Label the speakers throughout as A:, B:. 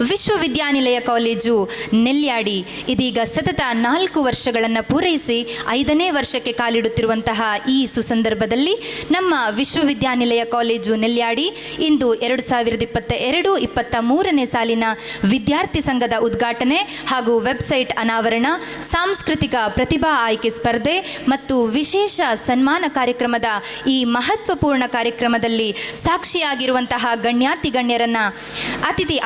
A: ವಿಶ್ವವಿದ್ಯಾನಿಲಯ ಕಾಲೇಜು ನೆಲ್ಯಾಡಿ ಇದೀಗ ಸತತ ನಾಲ್ಕು ವರ್ಷಗಳನ್ನು ಪೂರೈಸಿ ಐದನೇ ವರ್ಷಕ್ಕೆ ಕಾಲಿಡುತ್ತಿರುವಂತಹ ಈ ಸುಸಂದರ್ಭದಲ್ಲಿ ನಮ್ಮ ವಿಶ್ವವಿದ್ಯಾನಿಲಯ ಕಾಲೇಜು ನೆಲ್ಯಾಡಿ ಇಂದು ಎರಡು ಸಾವಿರದ ಇಪ್ಪತ್ತ ಎರಡು, ಇಪ್ಪತ್ತ ಮೂರನೇ ಸಾಲಿನ ವಿದ್ಯಾರ್ಥಿ ಸಂಘದ ಉದ್ಘಾಟನೆ ಹಾಗೂ ವೆಬ್ಸೈಟ್ ಅನಾವರಣ, ಸಾಂಸ್ಕೃತಿಕ ಪ್ರತಿಭಾ ಆಯ್ಕೆ ಸ್ಪರ್ಧೆ ಮತ್ತು ವಿಶೇಷ ಸನ್ಮಾನ ಕಾರ್ಯಕ್ರಮದ ಈ ಮಹತ್ವಪೂರ್ಣ ಕಾರ್ಯಕ್ರಮದಲ್ಲಿ ಸಾಕ್ಷಿಯಾಗಿರುವಂತಹ ಗಣ್ಯಾತಿ ಗಣ್ಯರನ್ನ ಅತಿಥಿ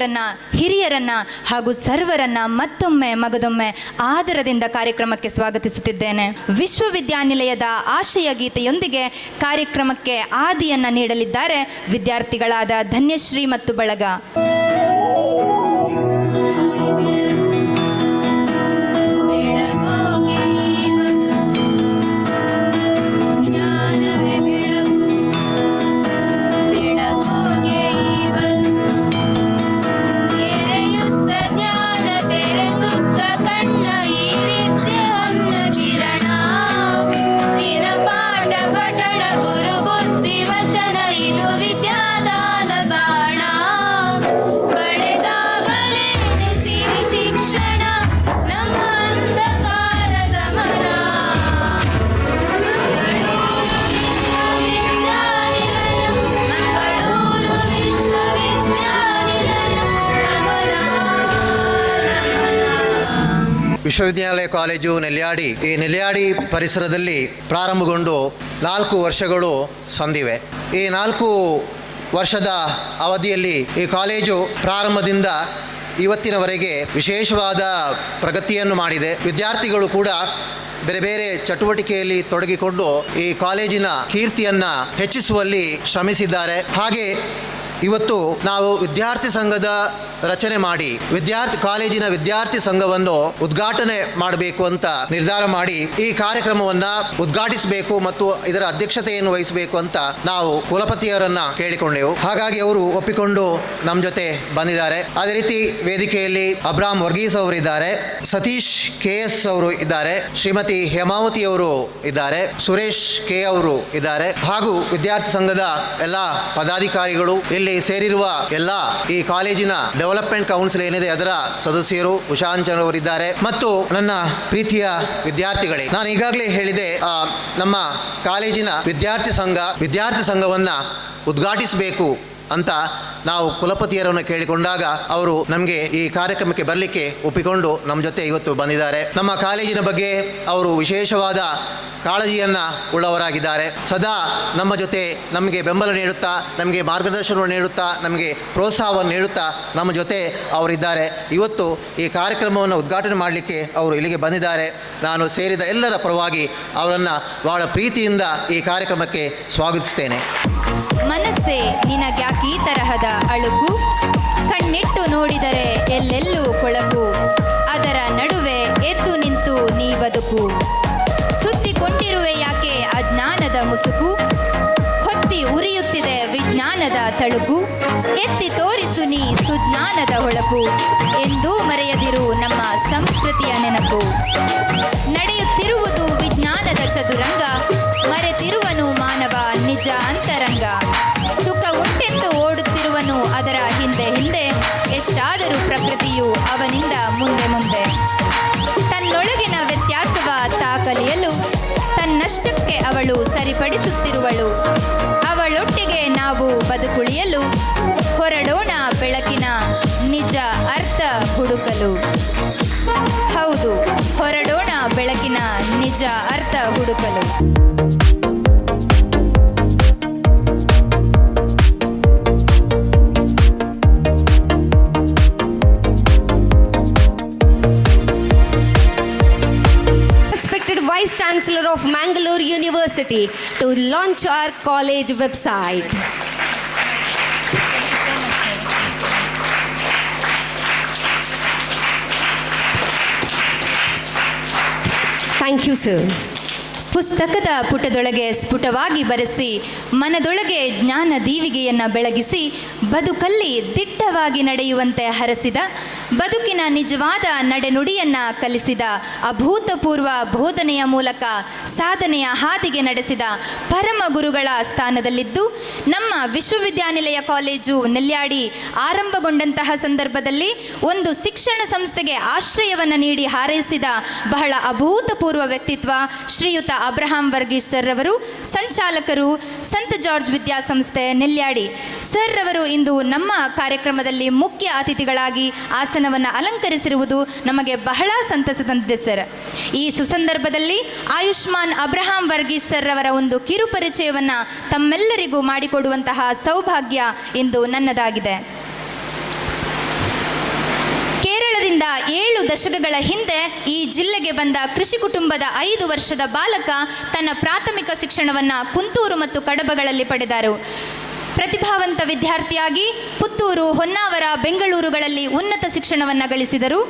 A: ಅಭ್ಯಾಗತರನ್ನ ಹಿರಿಯರನ್ನ ಹಾಗೂ ಸರ್ವರನ್ನ ಮತ್ತೊಮ್ಮೆ ಮಗದೊಮ್ಮೆ ಆದರದಿಂದ ಕಾರ್ಯಕ್ರಮಕ್ಕೆ ಸ್ವಾಗತಿಸುತ್ತಿದ್ದೇನೆ. ವಿಶ್ವವಿದ್ಯಾನಿಲಯದ ಆಶಯ ಗೀತೆಯೊಂದಿಗೆ ಕಾರ್ಯಕ್ರಮಕ್ಕೆ ಆದಿಯನ್ನ ನೀಡಲಿದ್ದಾರೆ ವಿದ್ಯಾರ್ಥಿಗಳಾದ ಧನ್ಯಶ್ರೀ ಮತ್ತು ಬಳಗ.
B: ವಿಶ್ವವಿದ್ಯಾಲಯ ಕಾಲೇಜು ನೆಲ್ಯಾಡಿ. ಈ ನೆಲ್ಯಾಡಿ ಪರಿಸರದಲ್ಲಿ ಪ್ರಾರಂಭಗೊಂಡು ನಾಲ್ಕು ವರ್ಷಗಳು ಸಂದಿವೆ. ಈ ನಾಲ್ಕು ವರ್ಷದ ಅವಧಿಯಲ್ಲಿ ಈ ಕಾಲೇಜು ಪ್ರಾರಂಭದಿಂದ ಇವತ್ತಿನವರೆಗೆ ವಿಶೇಷವಾದ ಪ್ರಗತಿಯನ್ನು ಮಾಡಿದೆ. ವಿದ್ಯಾರ್ಥಿಗಳು ಕೂಡ ಬೇರೆ ಬೇರೆ ಚಟುವಟಿಕೆಯಲ್ಲಿ ತೊಡಗಿಕೊಂಡು ಈ ಕಾಲೇಜಿನ ಕೀರ್ತಿಯನ್ನು ಹೆಚ್ಚಿಸುವಲ್ಲಿ ಶ್ರಮಿಸಿದ್ದಾರೆ. ಹಾಗೆ ಇವತ್ತು ನಾವು ವಿದ್ಯಾರ್ಥಿ ಸಂಘದ ರಚನೆ ಮಾಡಿ, ವಿದ್ಯಾರ್ಥಿ, ಕಾಲೇಜಿನ ವಿದ್ಯಾರ್ಥಿ ಸಂಘವನ್ನು ಉದ್ಘಾಟನೆ ಮಾಡಬೇಕು ಅಂತ ನಿರ್ಧಾರ ಮಾಡಿ ಈ ಕಾರ್ಯಕ್ರಮವನ್ನ ಉದ್ಘಾಟಿಸಬೇಕು ಮತ್ತು ಇದರ ಅಧ್ಯಕ್ಷತೆಯನ್ನು ವಹಿಸಬೇಕು ಅಂತ ನಾವು ಕುಲಪತಿಯವರನ್ನ ಕೇಳಿಕೊಂಡೆವು. ಹಾಗಾಗಿ ಅವರು ಒಪ್ಪಿಕೊಂಡು ನಮ್ಮ ಜೊತೆ ಬಂದಿದ್ದಾರೆ. ಅದೇ ರೀತಿ ವೇದಿಕೆಯಲ್ಲಿ ಅಬ್ರಾಮ್ ವರ್ಗೀಸ್ ಅವರು ಇದ್ದಾರೆ, ಸತೀಶ್ ಕೆ ಎಸ್ ಅವರು ಇದ್ದಾರೆ, ಶ್ರೀಮತಿ ಹೇಮಾವತಿ ಅವರು ಇದ್ದಾರೆ, ಸುರೇಶ್ ಕೆ ಅವರು ಇದ್ದಾರೆ. ಹಾಗೂ ವಿದ್ಯಾರ್ಥಿ ಸಂಘದ ಎಲ್ಲ ಪದಾಧಿಕಾರಿಗಳು ಇಲ್ಲಿ ಸೇರಿರುವ ಎಲ್ಲ ಈ ಕಾಲೇಜಿನ ಡೆವಲಪ್ಮೆಂಟ್ ಕೌನ್ಸಿಲ್ ಏನಿದೆ ಅದರ ಸದಸ್ಯರು ಉಷಾಂಚನ್ ಅವರಿದ್ದಾರೆ ಮತ್ತು ನನ್ನ ಪ್ರೀತಿಯ ವಿದ್ಯಾರ್ಥಿಗಳೇ, ನಾನು ಈಗಾಗಲೇ ಹೇಳಿದೆ ನಮ್ಮ ಕಾಲೇಜಿನ ವಿದ್ಯಾರ್ಥಿ ಸಂಘ, ವಿದ್ಯಾರ್ಥಿ ಸಂಘವನ್ನ ಉದ್ಘಾಟಿಸಬೇಕು ಅಂತ ನಾವು ಕುಲಪತಿಯರನ್ನು ಕೇಳಿಕೊಂಡಾಗ ಅವರು ನಮಗೆ ಈ ಕಾರ್ಯಕ್ರಮಕ್ಕೆ ಬರಲಿಕ್ಕೆ ಒಪ್ಪಿಕೊಂಡು ನಮ್ಮ ಜೊತೆ ಇವತ್ತು ಬಂದಿದ್ದಾರೆ. ನಮ್ಮ ಕಾಲೇಜಿನ ಬಗ್ಗೆ ಅವರು ವಿಶೇಷವಾದ ಕಾಳಜಿಯನ್ನ ಉಳ್ಳವರಾಗಿದ್ದಾರೆ. ಸದಾ ನಮ್ಮ ಜೊತೆ ನಮಗೆ ಬೆಂಬಲ ನೀಡುತ್ತಾ, ನಮಗೆ ಮಾರ್ಗದರ್ಶನವನ್ನು ನೀಡುತ್ತಾ, ನಮಗೆ ಪ್ರೋತ್ಸಾಹವನ್ನು ನೀಡುತ್ತಾ ನಮ್ಮ ಜೊತೆ ಅವರಿದ್ದಾರೆ. ಇವತ್ತು ಈ ಕಾರ್ಯಕ್ರಮವನ್ನು ಉದ್ಘಾಟನೆ ಮಾಡಲಿಕ್ಕೆ ಅವರು ಇಲ್ಲಿಗೆ ಬಂದಿದ್ದಾರೆ. ನಾನು ಸೇರಿದ ಎಲ್ಲರ ಪರವಾಗಿ ಅವರನ್ನು ಬಹಳ ಪ್ರೀತಿಯಿಂದ ಈ ಕಾರ್ಯಕ್ರಮಕ್ಕೆ ಸ್ವಾಗತಿಸ್ತೇನೆ.
A: ಮನಸ್ಸೇ ನಿನಗ್ಯಾಕೆ ಈ ತರಹದ ಅಳುಕು ಕಣ್ಣಿಟ್ಟು ನೋಡಿದರೆ ಎಲ್ಲೆಲ್ಲೂ ಕೊಳಕು. ಅದರ ನಡುವೆ ಎದ್ದು ನಿಂತು ನೀ ಬದುಕು. ಸುತ್ತಿಕೊಂಡಿರುವೆ ಯಾಕೆ ಅಜ್ಞಾನದ ಮುಸುಕು? ಹೊತ್ತಿ ಉರಿಯುತ್ತಿದೆ ವಿಜ್ಞಾನದ ತಳುಕು ಎತ್ತಿ ತೋರಿಸು ನೀ ಸುಜ್ಞಾನದ ಹೊಳಪು. ಎಂದೂ ಮರೆಯದಿರು ನಮ್ಮ ಸಂಸ್ಕೃತಿಯ ನೆನಪು. ಸರಿಪಡಿಸುತ್ತಿರುವಳು
C: Chancellor of Mangalore University to launch our college website. Thank you, sir.
A: ಪುಸ್ತಕದ ಪುಟದೊಳಗೆ ಸ್ಫುಟವಾಗಿ ಬರೆಸಿ ಮನದೊಳಗೆ ಜ್ಞಾನ ದೀವಿಗೆಯನ್ನು ಬೆಳಗಿಸಿ ಬದುಕಲ್ಲಿ ದಿಟ್ಟವಾಗಿ ನಡೆಯುವಂತೆ ಹರಸಿದ ಬದುಕಿನ ನಿಜವಾದ ನಡೆನುಡಿಯನ್ನ ಕಲಿಸಿದ ಅಭೂತಪೂರ್ವ ಬೋಧನೆಯ ಮೂಲಕ ಸಾಧನೆಯ ಹಾದಿಗೆ ನಡೆಸಿದ ಪರಮ ಗುರುಗಳ ಸ್ಥಾನದಲ್ಲಿದ್ದು, ನಮ್ಮ ವಿಶ್ವವಿದ್ಯಾನಿಲಯ ಕಾಲೇಜು ನೆಲ್ಯಾಡಿ ಆರಂಭಗೊಂಡಂತಹ ಸಂದರ್ಭದಲ್ಲಿ ಒಂದು ಶಿಕ್ಷಣ ಸಂಸ್ಥೆಗೆ ಆಶ್ರಯವನ್ನು ನೀಡಿ ಹಾರೈಸಿದ ಬಹಳ ಅಭೂತಪೂರ್ವ ವ್ಯಕ್ತಿತ್ವ ಶ್ರೀಯುತ ಅಬ್ರಹಾಂ ವರ್ಗೀಸ್ ಸರ್ ರವರು, ಸಂಚಾಲಕರು ಸಂತ ಜಾರ್ಜ್ ವಿದ್ಯಾಸಂಸ್ಥೆ ನೆಲ್ಯಾಡಿ. ಸರ್ ರವರು ಇಂದು ನಮ್ಮ ಕಾರ್ಯಕ್ರಮದಲ್ಲಿ ಮುಖ್ಯ ಅತಿಥಿಗಳಾಗಿ ಆಸನವನ್ನು ಅಲಂಕರಿಸಿರುವುದು ನಮಗೆ ಬಹಳ ಸಂತಸ ತಂದಿದೆ ಸರ್. ಈ ಸುಸಂದರ್ಭದಲ್ಲಿ ಆಯುಷ್ಮಾನ್ ಅಬ್ರಹಾಂ ವರ್ಗೀಸ್ ಸರ್ ಅವರ ಒಂದು ಕಿರು ಪರಿಚಯವನ್ನು ತಮ್ಮೆಲ್ಲರಿಗೂ ಮಾಡಿಕೊಡುವಂತಹ ಸೌಭಾಗ್ಯ ಇಂದು ನನ್ನದಾಗಿದೆ. ಕೇರಳದಿಂದ ಏಳು ದಶಕಗಳ ಹಿಂದೆ ಈ ಜಿಲ್ಲೆಗೆ ಬಂದ ಕೃಷಿ ಕುಟುಂಬದ ಐದು ವರ್ಷದ ಬಾಲಕ ತನ್ನ ಪ್ರಾಥಮಿಕ ಶಿಕ್ಷಣವನ್ನು ಕುಂತೂರು ಮತ್ತು ಕಡಬಗಳಲ್ಲಿ ಪಡೆದರು. ಪ್ರತಿಭಾವಂತ ವಿದ್ಯಾರ್ಥಿಯಾಗಿ ಪುತ್ತೂರು ಹೊನ್ನಾವರ ಬೆಂಗಳೂರುಗಳಲ್ಲಿ ಉನ್ನತ ಶಿಕ್ಷಣವನ್ನು ಗಳಿಸಿದರು.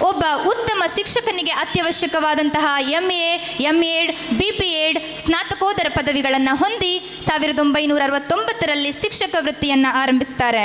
A: ಒಬ್ಬ ಉತ್ತಮ ಶಿಕ್ಷಕನಿಗೆ ಅತ್ಯವಶ್ಯಕವಾದಂತಹ M A M Ed B P Ed ಸ್ನಾತಕೋತ್ತರ ಪದವಿಗಳನ್ನು ಹೊಂದಿ ಸಾವಿರದ ಒಂಬೈನೂರ ಅರವತ್ತೊಂಬತ್ತರಲ್ಲಿ ಶಿಕ್ಷಕ ವೃತ್ತಿಯನ್ನು ಆರಂಭಿಸ್ತಾರೆ.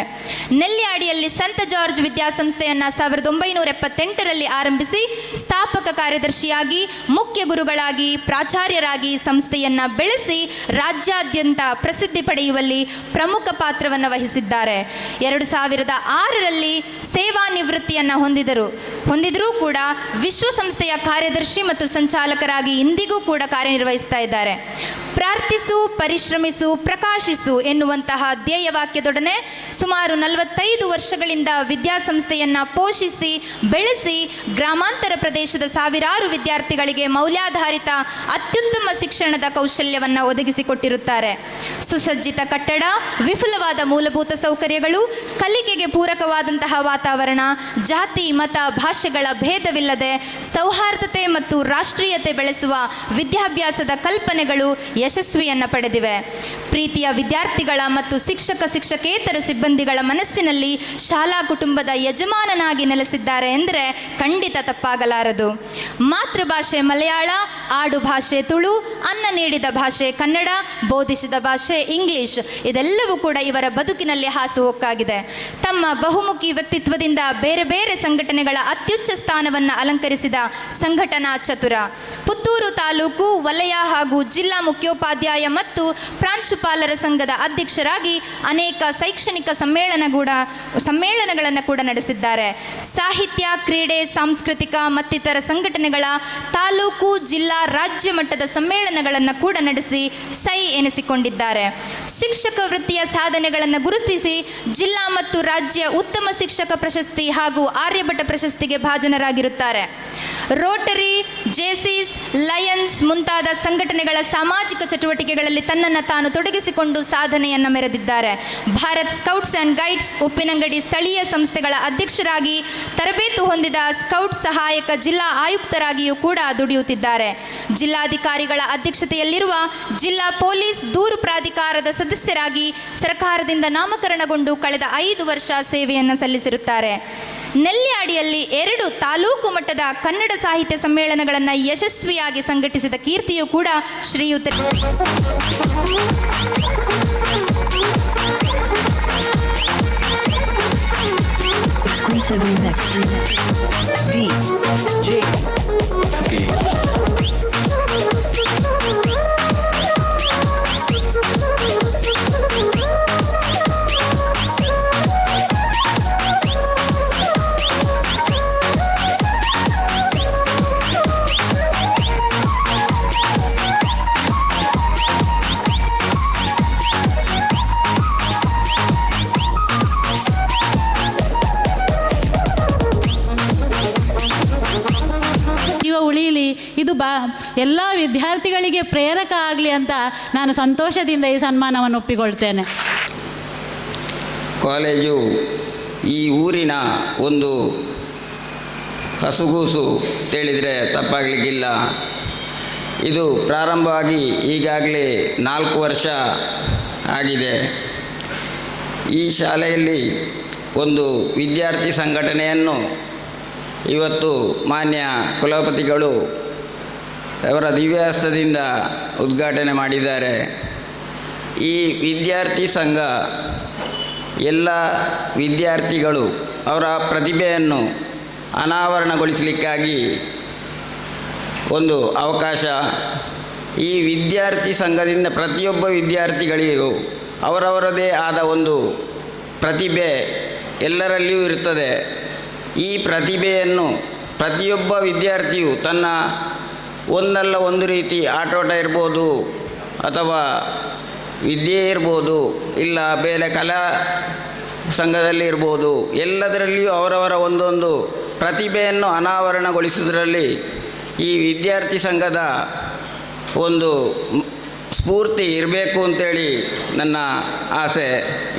A: ನೆಲ್ಲಿಯಾಡಿಯಲ್ಲಿ ಸಂತ ಜಾರ್ಜ್ ವಿದ್ಯಾಸಂಸ್ಥೆಯನ್ನು ಸಾವಿರದ ಒಂಬೈನೂರ ಎಪ್ಪತ್ತೆಂಟರಲ್ಲಿ ಆರಂಭಿಸಿ ಸ್ಥಾಪಕ ಕಾರ್ಯದರ್ಶಿಯಾಗಿ, ಮುಖ್ಯ ಗುರುಗಳಾಗಿ, ಪ್ರಾಚಾರ್ಯರಾಗಿ ಸಂಸ್ಥೆಯನ್ನು ಬೆಳೆಸಿ ರಾಜ್ಯಾದ್ಯಂತ ಪ್ರಸಿದ್ಧಿ ಪಡೆಯುವಲ್ಲಿ ಪ್ರಮುಖ ಪಾತ್ರವನ್ನು ವಹಿಸಿದ್ದಾರೆ. ಎರಡು ಸಾವಿರದ ಆರರಲ್ಲಿ ಸೇವಾ ನಿವೃತ್ತಿಯನ್ನು ಹೊಂದಿದರು. ಹೊಂದಿದರೂ ಕೂಡ ವಿಶ್ವಸಂಸ್ಥೆಯ ಕಾರ್ಯದರ್ಶಿ ಮತ್ತು ಸಂಚಾಲಕರಾಗಿ ಇಂದಿಗೂ ಕೂಡ ಕಾರ್ಯನಿರ್ವಹಿಸ್ತಾ ಇದ್ದಾರೆ. ಪ್ರಾರ್ಥಿಸು, ಪರಿಶ್ರಮಿಸು, ಪ್ರಕಾಶಿಸು ಎನ್ನುವಂತಹ ಧ್ಯೇಯವಾಕ್ಯದೊಡನೆ ಸುಮಾರು ನಲವತ್ತೈದು ವರ್ಷಗಳಿಂದ ವಿದ್ಯಾಸಂಸ್ಥೆಯನ್ನು ಪೋಷಿಸಿ, ಬೆಳೆಸಿ ಗ್ರಾಮಾಂತರ ಪ್ರದೇಶದ ಸಾವಿರಾರು ವಿದ್ಯಾರ್ಥಿಗಳಿಗೆ ಮೌಲ್ಯಾಧಾರಿತ ಅತ್ಯುತ್ತಮ ಶಿಕ್ಷಣದ ಕೌಶಲ್ಯವನ್ನು ಒದಗಿಸಿಕೊಟ್ಟಿರುತ್ತಾರೆ. ಸುಸಜ್ಜಿತ ಕಟ್ಟಡ, ವಿಫುಲವಾದ ಮೂಲಭೂತ ಸೌಕರ್ಯಗಳು, ಕಲಿಕೆಗೆ ಪೂರಕವಾದಂತಹ ವಾತಾವರಣ, ಜಾತಿ, ಮತ ಭಾಷೆಗಳ ಭೇದವಿಲ್ಲದೆ ಸೌಹಾರ್ದತೆ ಮತ್ತು ರಾಷ್ಟ್ರೀಯತೆ ಬೆಳೆಸುವ ವಿದ್ಯಾಭ್ಯಾಸದ ಕಲ್ಪನೆಗಳು ಯಶಸ್ವಿಯನ್ನು ಪಡೆದಿವೆ. ಪ್ರೀತಿಯ ವಿದ್ಯಾರ್ಥಿಗಳ ಮತ್ತು ಶಿಕ್ಷಕ ಶಿಕ್ಷಕೇತರ ಸಿಬ್ಬಂದಿಗಳ ಮನಸ್ಸಿನಲ್ಲಿ ಶಾಲಾ ಕುಟುಂಬದ ಯಜಮಾನನಾಗಿ ನೆಲೆಸಿದ್ದಾರೆ ಎಂದರೆ ಖಂಡಿತ ತಪ್ಪಾಗಲಾರದು. ಮಾತೃಭಾಷೆ ಮಲಯಾಳ, ಆಡು ಭಾಷೆ ತುಳು, ಅನ್ನ ನೀಡಿದ ಭಾಷೆ ಕನ್ನಡ, ಬೋಧಿಸಿದ ಭಾಷೆ ಇಂಗ್ಲಿಷ್ ಇದೆಲ್ಲವೂ ಕೂಡ ಇವರ ಬದುಕಿನಲ್ಲಿ ಹಾಸುಹೊಕ್ಕಾಗಿದೆ ತಮ್ಮ ಬಹುಮುಖಿ ವ್ಯಕ್ತಿತ್ವದಿಂದ ಬೇರೆ ಬೇರೆ ಸಂಘಟನೆಗಳ ಅತ್ಯುಚ್ಚ ಸ್ಥಾನವನ್ನು ಅಲಂಕರಿಸಿದ ಸಂಘಟನಾ ಚತುರ. ಪುತ್ತೂರು ತಾಲೂಕು ವಲಯ ಹಾಗೂ ಜಿಲ್ಲಾ ಮುಖ್ಯೋಪಾಧ್ಯಾಯ ಮತ್ತು ಪ್ರಾಂಶುಪಾಲರ ಸಂಘದ ಅಧ್ಯಕ್ಷರಾಗಿ ಅನೇಕ ಶೈಕ್ಷಣಿಕ ಸಮ್ಮೇಳನ ಕೂಡ, ಸಮ್ಮೇಳನಗಳನ್ನು ಕೂಡ ನಡೆಸಿದ್ದಾರೆ. ಸಾಹಿತ್ಯ, ಕ್ರೀಡೆ, ಸಾಂಸ್ಕೃತಿಕ ಮತ್ತಿತರ ಸಂಘಟನೆಗಳ ತಾಲೂಕು, ಜಿಲ್ಲಾ, ರಾಜ್ಯ ಮಟ್ಟದ ಸಮ್ಮೇಳನಗಳನ್ನು ಕೂಡ ನಡೆಸಿ ಸೈ ಎನಿಸಿಕೊಂಡಿದ್ದಾರೆ. ಶಿಕ್ಷಕ ವೃತ್ತಿಯ ಸಾಧನೆಗಳನ್ನು ಗುರುತಿಸಿ ಜಿಲ್ಲಾ ಮತ್ತು ರಾಜ್ಯ ಉತ್ತಮ ಶಿಕ್ಷಕ ಪ್ರಶಸ್ತಿ ಹಾಗೂ ಆರ್ಯಭಟ ಪ್ರಶಸ್ತಿಗೆ ಭಾಜನರಾಗಿರುತ್ತಾರೆ. ರೋಟರಿ, ಜೇಸಿಸ್, ಲಯನ್ಸ್ ಮುಂತಾದ ಸಂಘಟನೆಗಳ ಸಾಮಾಜಿಕ ಚಟುವಟಿಕೆಗಳಲ್ಲಿ ತನ್ನನ್ನು ತಾನು ತೊಡಗಿಸಿಕೊಂಡು ಸಾಧನೆಯನ್ನು ಮೆರೆದಿದ್ದಾರೆ. Bharat scouts and guides Uppinangady ಸ್ಥಳೀಯ ಸಂಸ್ಥೆಗಳ ಅಧ್ಯಕ್ಷರಾಗಿ ತರಬೇತು ಹೊಂದಿದ ಸ್ಕೌಟ್ ಸಹಾಯಕ ಜಿಲ್ಲಾ ಆಯುಕ್ತರಾಗಿಯೂ ಕೂಡ ದುಡಿಯುತ್ತಿದ್ದಾರೆ. ಜಿಲ್ಲಾಧಿಕಾರಿಗಳ ಅಧ್ಯಕ್ಷತೆಯಲ್ಲಿರುವ ಜಿಲ್ಲಾ ಪೊಲೀಸ್ ದೂರು ಪ್ರಾಧಿಕಾರದ ಸದಸ್ಯರಾಗಿ ಸರ್ಕಾರದಿಂದ ನಾಮಕರಣಗೊಂಡು ಕಳೆದ ಐದು ವರ್ಷ ಸೇವೆಯನ್ನು ಸಲ್ಲಿಸಿರುತ್ತಾರೆ. ನೆಲ್ಯಾಡಿಯಲ್ಲಿ ಎರಡು ತಾಲೂಕು ಮಟ್ಟದ ಕನ್ನಡ ಸಾಹಿತ್ಯ ಸಮ್ಮೇಳನಗಳನ್ನು ಯಶಸ್ವಿಯಾಗಿ ಸಂಘಟಿಸಿದ ಕೀರ್ತಿಯೂ ಕೂಡ ಶ್ರೀಯುತ
D: Exclusive remix. D.
E: ಇದು ಬಾ, ಎಲ್ಲ ವಿದ್ಯಾರ್ಥಿಗಳಿಗೆ ಪ್ರೇರಕ ಆಗಲಿ ಅಂತ ನಾನು ಸಂತೋಷದಿಂದ ಈ ಸನ್ಮಾನವನ್ನು ಒಪ್ಪಿಕೊಳ್ತೇನೆ.
F: ಕಾಲೇಜು ಈ ಊರಿನ ಒಂದು ಹಸುಗೂಸು ಹೇಳಿದರೆ ತಪ್ಪಾಗಲಿಕ್ಕಿಲ್ಲ. ಇದು ಪ್ರಾರಂಭವಾಗಿ ಈಗಾಗಲೇ ನಾಲ್ಕು ವರ್ಷ ಆಗಿದೆ. ಈ ಶಾಲೆಯಲ್ಲಿ ಒಂದು ವಿದ್ಯಾರ್ಥಿ ಸಂಘಟನೆಯನ್ನು ಇವತ್ತು ಮಾನ್ಯ ಕುಲಪತಿಗಳು ಅವರ ದಿವ್ಯಾಸ್ತದಿಂದ ಉದ್ಘಾಟನೆ ಮಾಡಿದ್ದಾರೆ. ಈ ವಿದ್ಯಾರ್ಥಿ ಸಂಘ ಎಲ್ಲ ವಿದ್ಯಾರ್ಥಿಗಳು ಅವರ ಪ್ರತಿಭೆಯನ್ನು ಅನಾವರಣಗೊಳಿಸಲಿಕ್ಕಾಗಿ ಒಂದು ಅವಕಾಶ. ಈ ವಿದ್ಯಾರ್ಥಿ ಸಂಘದಿಂದ ಪ್ರತಿಯೊಬ್ಬ ವಿದ್ಯಾರ್ಥಿಗಳಿಗೂ ಅವರವರದೇ ಆದ ಒಂದು ಪ್ರತಿಭೆ ಎಲ್ಲರಲ್ಲಿಯೂ ಇರುತ್ತದೆ. ಈ ಪ್ರತಿಭೆಯನ್ನು ಪ್ರತಿಯೊಬ್ಬ ವಿದ್ಯಾರ್ಥಿಯು ತನ್ನ ಒಂದಲ್ಲ ಒಂದು ರೀತಿ ಆಟೋಟ ಇರ್ಬೋದು ಅಥವಾ ವಿದ್ಯೆ ಇರ್ಬೋದು ಇಲ್ಲ ಬೇರೆ ಕಲಾ ಸಂಘದಲ್ಲಿ ಇರ್ಬೋದು ಎಲ್ಲದರಲ್ಲಿಯೂ ಅವರವರ ಒಂದೊಂದು ಪ್ರತಿಭೆಯನ್ನು ಅನಾವರಣಗೊಳಿಸುವುದರಲ್ಲಿ ಈ ವಿದ್ಯಾರ್ಥಿ ಸಂಘದ ಒಂದು ಸ್ಫೂರ್ತಿ ಇರಬೇಕು ಅಂತೇಳಿ ನನ್ನ ಆಸೆ.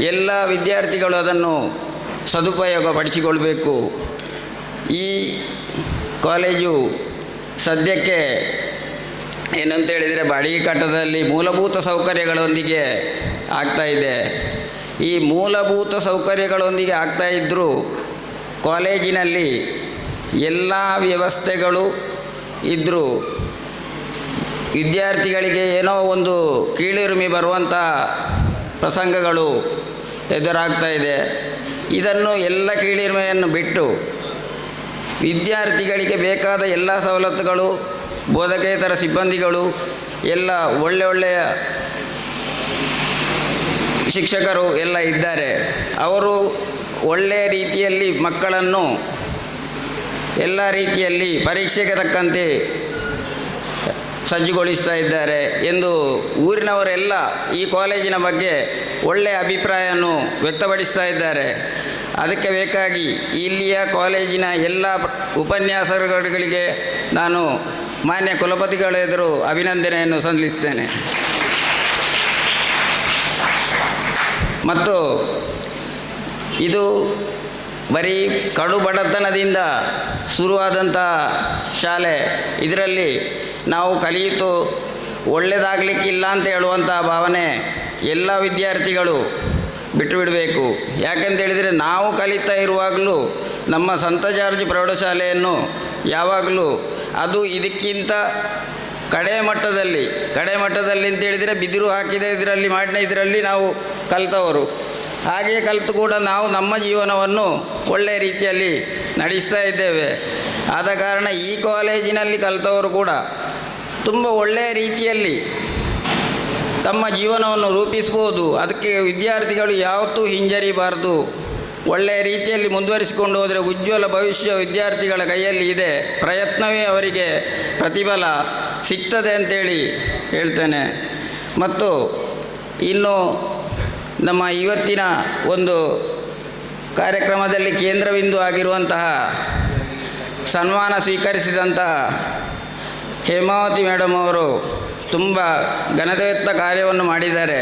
F: ಎಲ್ಲ ವಿದ್ಯಾರ್ಥಿಗಳು ಅದನ್ನು ಸದುಪಯೋಗಪಡಿಸಿಕೊಳ್ಬೇಕು. ಈ ಕಾಲೇಜು ಸದ್ಯಕ್ಕೆ ಏನಂತ ಹೇಳಿದರೆ ಬಾಡಿಗೆ ಕಟ್ಟದಲ್ಲಿ ಮೂಲಭೂತ ಸೌಕರ್ಯಗಳೊಂದಿಗೆ ಆಗ್ತಾ ಇದೆ. ಈ ಮೂಲಭೂತ ಸೌಕರ್ಯಗಳೊಂದಿಗೆ ಆಗ್ತಾ ಇದ್ದರೂ ಕಾಲೇಜಿನಲ್ಲಿ ಎಲ್ಲ ವ್ಯವಸ್ಥೆಗಳು ಇದ್ದರೂ ವಿದ್ಯಾರ್ಥಿಗಳಿಗೆ ಏನೋ ಒಂದು ಕೀಳಿರುಮಿ ಬರುವಂಥ ಪ್ರಸಂಗಗಳು ಎದುರಾಗ್ತಾ ಇದೆ. ಇದನ್ನು ಎಲ್ಲ ಕೀಳಿರುಮೆಯನ್ನು ಬಿಟ್ಟು ವಿದ್ಯಾರ್ಥಿಗಳಿಗೆ ಬೇಕಾದ ಎಲ್ಲ ಸವಲತ್ತುಗಳು, ಬೋಧಕೇತರ ಸಿಬ್ಬಂದಿಗಳು, ಎಲ್ಲ ಒಳ್ಳೆ ಒಳ್ಳೆಯ ಶಿಕ್ಷಕರು ಎಲ್ಲ ಇದ್ದಾರೆ. ಅವರು ಒಳ್ಳೆಯ ರೀತಿಯಲ್ಲಿ ಮಕ್ಕಳನ್ನು ಎಲ್ಲ ರೀತಿಯಲ್ಲಿ ಪರೀಕ್ಷೆಗೆ ತಕ್ಕಂತೆ ಸಜ್ಜುಗೊಳಿಸ್ತಾ ಇದ್ದಾರೆ ಎಂದು ಊರಿನವರೆಲ್ಲ ಈ ಕಾಲೇಜಿನ ಬಗ್ಗೆ ಒಳ್ಳೆಯ ಅಭಿಪ್ರಾಯವನ್ನು ವ್ಯಕ್ತಪಡಿಸ್ತಾ ಇದ್ದಾರೆ. ಅದಕ್ಕೆ ಬೇಕಾಗಿ ಇಲ್ಲಿಯ ಕಾಲೇಜಿನ ಎಲ್ಲ ಉಪನ್ಯಾಸಕರುಗಳಿಗೆ ನಾನು ಮಾನ್ಯ ಕುಲಪತಿಗಳ ಎದುರು ಅಭಿನಂದನೆಯನ್ನು ಸಲ್ಲಿಸ್ತೇನೆ. ಮತ್ತು ಇದು ಬರೀ ಕಡು ಬಡತನದಿಂದ ಶುರುವಾದಂಥ ಶಾಲೆ. ಇದರಲ್ಲಿ ನಾವು ಕಲಿಯಿತು ಒಳ್ಳೆಯದಾಗಲಿಕ್ಕಿಲ್ಲ ಅಂತ ಹೇಳುವಂಥ ಭಾವನೆ ಎಲ್ಲ ವಿದ್ಯಾರ್ಥಿಗಳು ಬಿಟ್ಟು ಬಿಡಬೇಕು ಯಾಕಂತೇಳಿದರೆ ನಾವು ಕಲಿತಾ ಇರುವಾಗಲೂ ನಮ್ಮ ಸಂತ ಜಾರ್ಜ್ ಪ್ರೌಢಶಾಲೆಯನ್ನು ಯಾವಾಗಲೂ ಅದು ಇದಕ್ಕಿಂತ ಕಡೆ ಮಟ್ಟದಲ್ಲಿ ಕಡೆ ಮಟ್ಟದಲ್ಲಿ ಅಂತ ಹೇಳಿದರೆ ಬಿದಿರು ಹಾಕಿದ ಇದರಲ್ಲಿ ಮಾಡಿನ ಇದರಲ್ಲಿ ನಾವು ಕಲಿತವರು. ಹಾಗೆಯೇ ಕಲಿತು ಕೂಡ ನಾವು ನಮ್ಮ ಜೀವನವನ್ನು ಒಳ್ಳೆಯ ರೀತಿಯಲ್ಲಿ ನಡೆಸ್ತಾ ಇದ್ದೇವೆ. ಆದ ಕಾರಣ ಈ ಕಾಲೇಜಿನಲ್ಲಿ ಕಲಿತವರು ಕೂಡ ತುಂಬ ಒಳ್ಳೆಯ ರೀತಿಯಲ್ಲಿ ತಮ್ಮ ಜೀವನವನ್ನು ರೂಪಿಸ್ಬೋದು ಅದಕ್ಕೆ ವಿದ್ಯಾರ್ಥಿಗಳು ಯಾವತ್ತೂ ಹಿಂಜರಿಬಾರ್ದು. ಒಳ್ಳೆಯ ರೀತಿಯಲ್ಲಿ ಮುಂದುವರಿಸಿಕೊಂಡು ಹೋದರೆ ಉಜ್ವಲ ಭವಿಷ್ಯ ವಿದ್ಯಾರ್ಥಿಗಳ ಕೈಯಲ್ಲಿ ಇದೆ. ಪ್ರಯತ್ನವೇ ಅವರಿಗೆ ಪ್ರತಿಫಲ ಸಿಗ್ತದೆ ಅಂತೇಳಿ ಹೇಳ್ತೇನೆ. ಮತ್ತು ಇನ್ನು ನಮ್ಮ ಇವತ್ತಿನ ಒಂದು ಕಾರ್ಯಕ್ರಮದಲ್ಲಿ ಕೇಂದ್ರಬಿಂದು ಆಗಿರುವಂತಹ ಸನ್ಮಾನ ಸ್ವೀಕರಿಸಿದಂತಹ ಹೇಮಾವತಿ ಮೇಡಮ್ ಅವರು ತುಂಬ ಘನತೆವೆತ್ತ ಕಾರ್ಯವನ್ನು ಮಾಡಿದ್ದಾರೆ.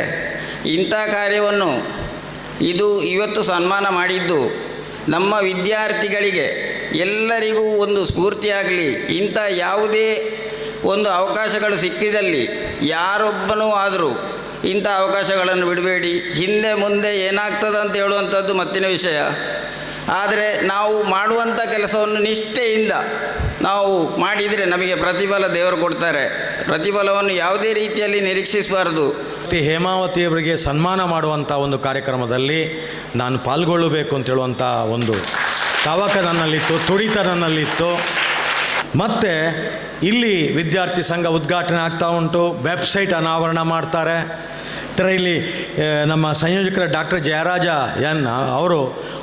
F: ಇಂಥ ಕಾರ್ಯವನ್ನು ಇದು ಇವತ್ತು ಸನ್ಮಾನ ಮಾಡಿದ್ದು ನಮ್ಮ ವಿದ್ಯಾರ್ಥಿಗಳಿಗೆ ಎಲ್ಲರಿಗೂ ಒಂದು ಸ್ಫೂರ್ತಿಯಾಗಲಿ. ಇಂಥ ಯಾವುದೇ ಒಂದು ಅವಕಾಶಗಳು ಸಿಕ್ಕಿದಲ್ಲಿ ಯಾರೊಬ್ಬನೂ ಆದರೂ ಇಂಥ ಅವಕಾಶಗಳನ್ನು ಬಿಡಬೇಡಿ. ಹಿಂದೆ ಮುಂದೆ ಏನಾಗ್ತದೆ ಅಂತ ಹೇಳುವಂಥದ್ದು ಮತ್ತಿನ ವಿಷಯ. ಆದರೆ ನಾವು ಮಾಡುವಂಥ ಕೆಲಸವನ್ನು ನಿಷ್ಠೆಯಿಂದ ನಾವು ಮಾಡಿದರೆ ನಮಗೆ ಪ್ರತಿಫಲ ದೇವರು ಕೊಡ್ತಾರೆ. ಪ್ರತಿಫಲವನ್ನು ಯಾವುದೇ ರೀತಿಯಲ್ಲಿ ನಿರೀಕ್ಷಿಸಬಾರದು.
G: ಹೇಮಾವತಿಯವರಿಗೆ ಸನ್ಮಾನ ಮಾಡುವಂಥ ಒಂದು ಕಾರ್ಯಕ್ರಮದಲ್ಲಿ ನಾನು ಪಾಲ್ಗೊಳ್ಳಬೇಕು ಅಂತ ಹೇಳುವಂಥ ಒಂದು ತವಕ ನನ್ನಲ್ಲಿತ್ತು, ತುಡಿತ ನನ್ನಲ್ಲಿತ್ತು. ಮತ್ತು ಇಲ್ಲಿ ವಿದ್ಯಾರ್ಥಿ ಸಂಘ ಉದ್ಘಾಟನೆ ಆಗ್ತಾ ಉಂಟು, ವೆಬ್ಸೈಟ್ ಅನಾವರಣ ಮಾಡ್ತಾರೆ. ಥರ ಇಲ್ಲಿ ನಮ್ಮ ಸಂಯೋಜಕರ ಡಾಕ್ಟರ್ ಜಯರಾಜ ಎನ್, ಅವರು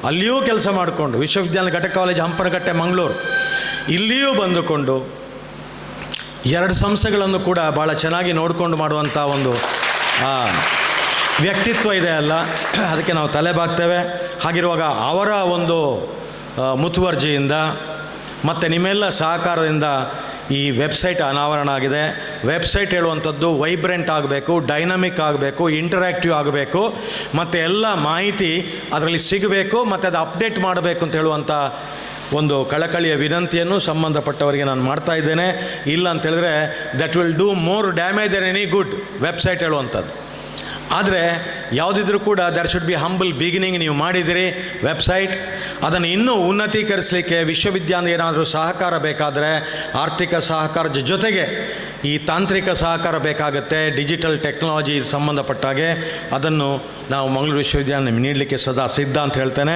G: ಅಲ್ಲಿಯೂ ಕೆಲಸ ಮಾಡಿಕೊಂಡು ವಿಶ್ವವಿದ್ಯಾಲಯ ಘಟಕ ಕಾಲೇಜ್ ಹಂಪನಕಟ್ಟೆ, ಮಂಗಳೂರು. ಇಲ್ಲಿಯೂ ಬಂದುಕೊಂಡು ಎರಡು ಸಂಸ್ಥೆಗಳನ್ನು ಕೂಡ ಭಾಳ ಚೆನ್ನಾಗಿ ನೋಡಿಕೊಂಡು ಮಾಡುವಂಥ ಒಂದು ವ್ಯಕ್ತಿತ್ವ ಇದೆ ಅಲ್ಲ. ಅದಕ್ಕೆ ನಾವು ತಲೆ ಬಾಗ್ತೇವೆ. ಹಾಗಿರುವಾಗ ಅವರ ಒಂದು ಮುತುವರ್ಜಿಯಿಂದ ಮತ್ತು ನಿಮ್ಮೆಲ್ಲ ಸಹಕಾರದಿಂದ ಈ ವೆಬ್ಸೈಟ್ ಅನಾವರಣ ಆಗಿದೆ. ವೆಬ್ಸೈಟ್ ಹೇಳುವಂಥದ್ದು ವೈಬ್ರೆಂಟ್ ಆಗಬೇಕು, ಡೈನಮಿಕ್ ಆಗಬೇಕು, ಇಂಟರಾಕ್ಟಿವ್ ಆಗಬೇಕು, ಮತ್ತು ಎಲ್ಲ ಮಾಹಿತಿ ಅದರಲ್ಲಿ ಸಿಗಬೇಕು, ಮತ್ತು ಅದು ಅಪ್ಡೇಟ್ ಮಾಡಬೇಕು ಅಂತ ಹೇಳುವಂಥ ಒಂದು ಕಳಕಳಿಯ ವಿನಂತಿಯನ್ನು ಸಂಬಂಧಪಟ್ಟವರಿಗೆ ನಾನು ಮಾಡ್ತಾ ಇದ್ದೇನೆ. ಇಲ್ಲ ಅಂತ ಹೇಳಿದ್ರೆ that will do more damage than any good website ಹೇಳುವಂಥದ್ದು. ಆದರೆ, ಯಾವುದಿದ್ರೂ ಕೂಡ there should be humble beginning ನೀವು ಮಾಡಿದಿರಿ. ವೆಬ್ಸೈಟ್ ಅದನ್ನು ಇನ್ನೂ ಉನ್ನತೀಕರಿಸಲಿಕ್ಕೆ ವಿಶ್ವವಿದ್ಯಾಲಯ ಏನಾದರೂ ಸಹಕಾರ ಬೇಕಾದರೆ, ಆರ್ಥಿಕ ಸಹಕಾರದ ಜೊತೆಗೆ ಈ ತಾಂತ್ರಿಕ ಸಹಕಾರ ಬೇಕಾಗುತ್ತೆ ಡಿಜಿಟಲ್ ಟೆಕ್ನಾಲಜಿ ಸಂಬಂಧಪಟ್ಟಾಗೆ ಅದನ್ನು ನಾವು ಮಂಗಳೂರು ವಿಶ್ವವಿದ್ಯಾಲಯ ನೀಡಲಿಕ್ಕೆ ಸದಾ ಸಿದ್ಧ ಅಂತ ಹೇಳ್ತೇನೆ.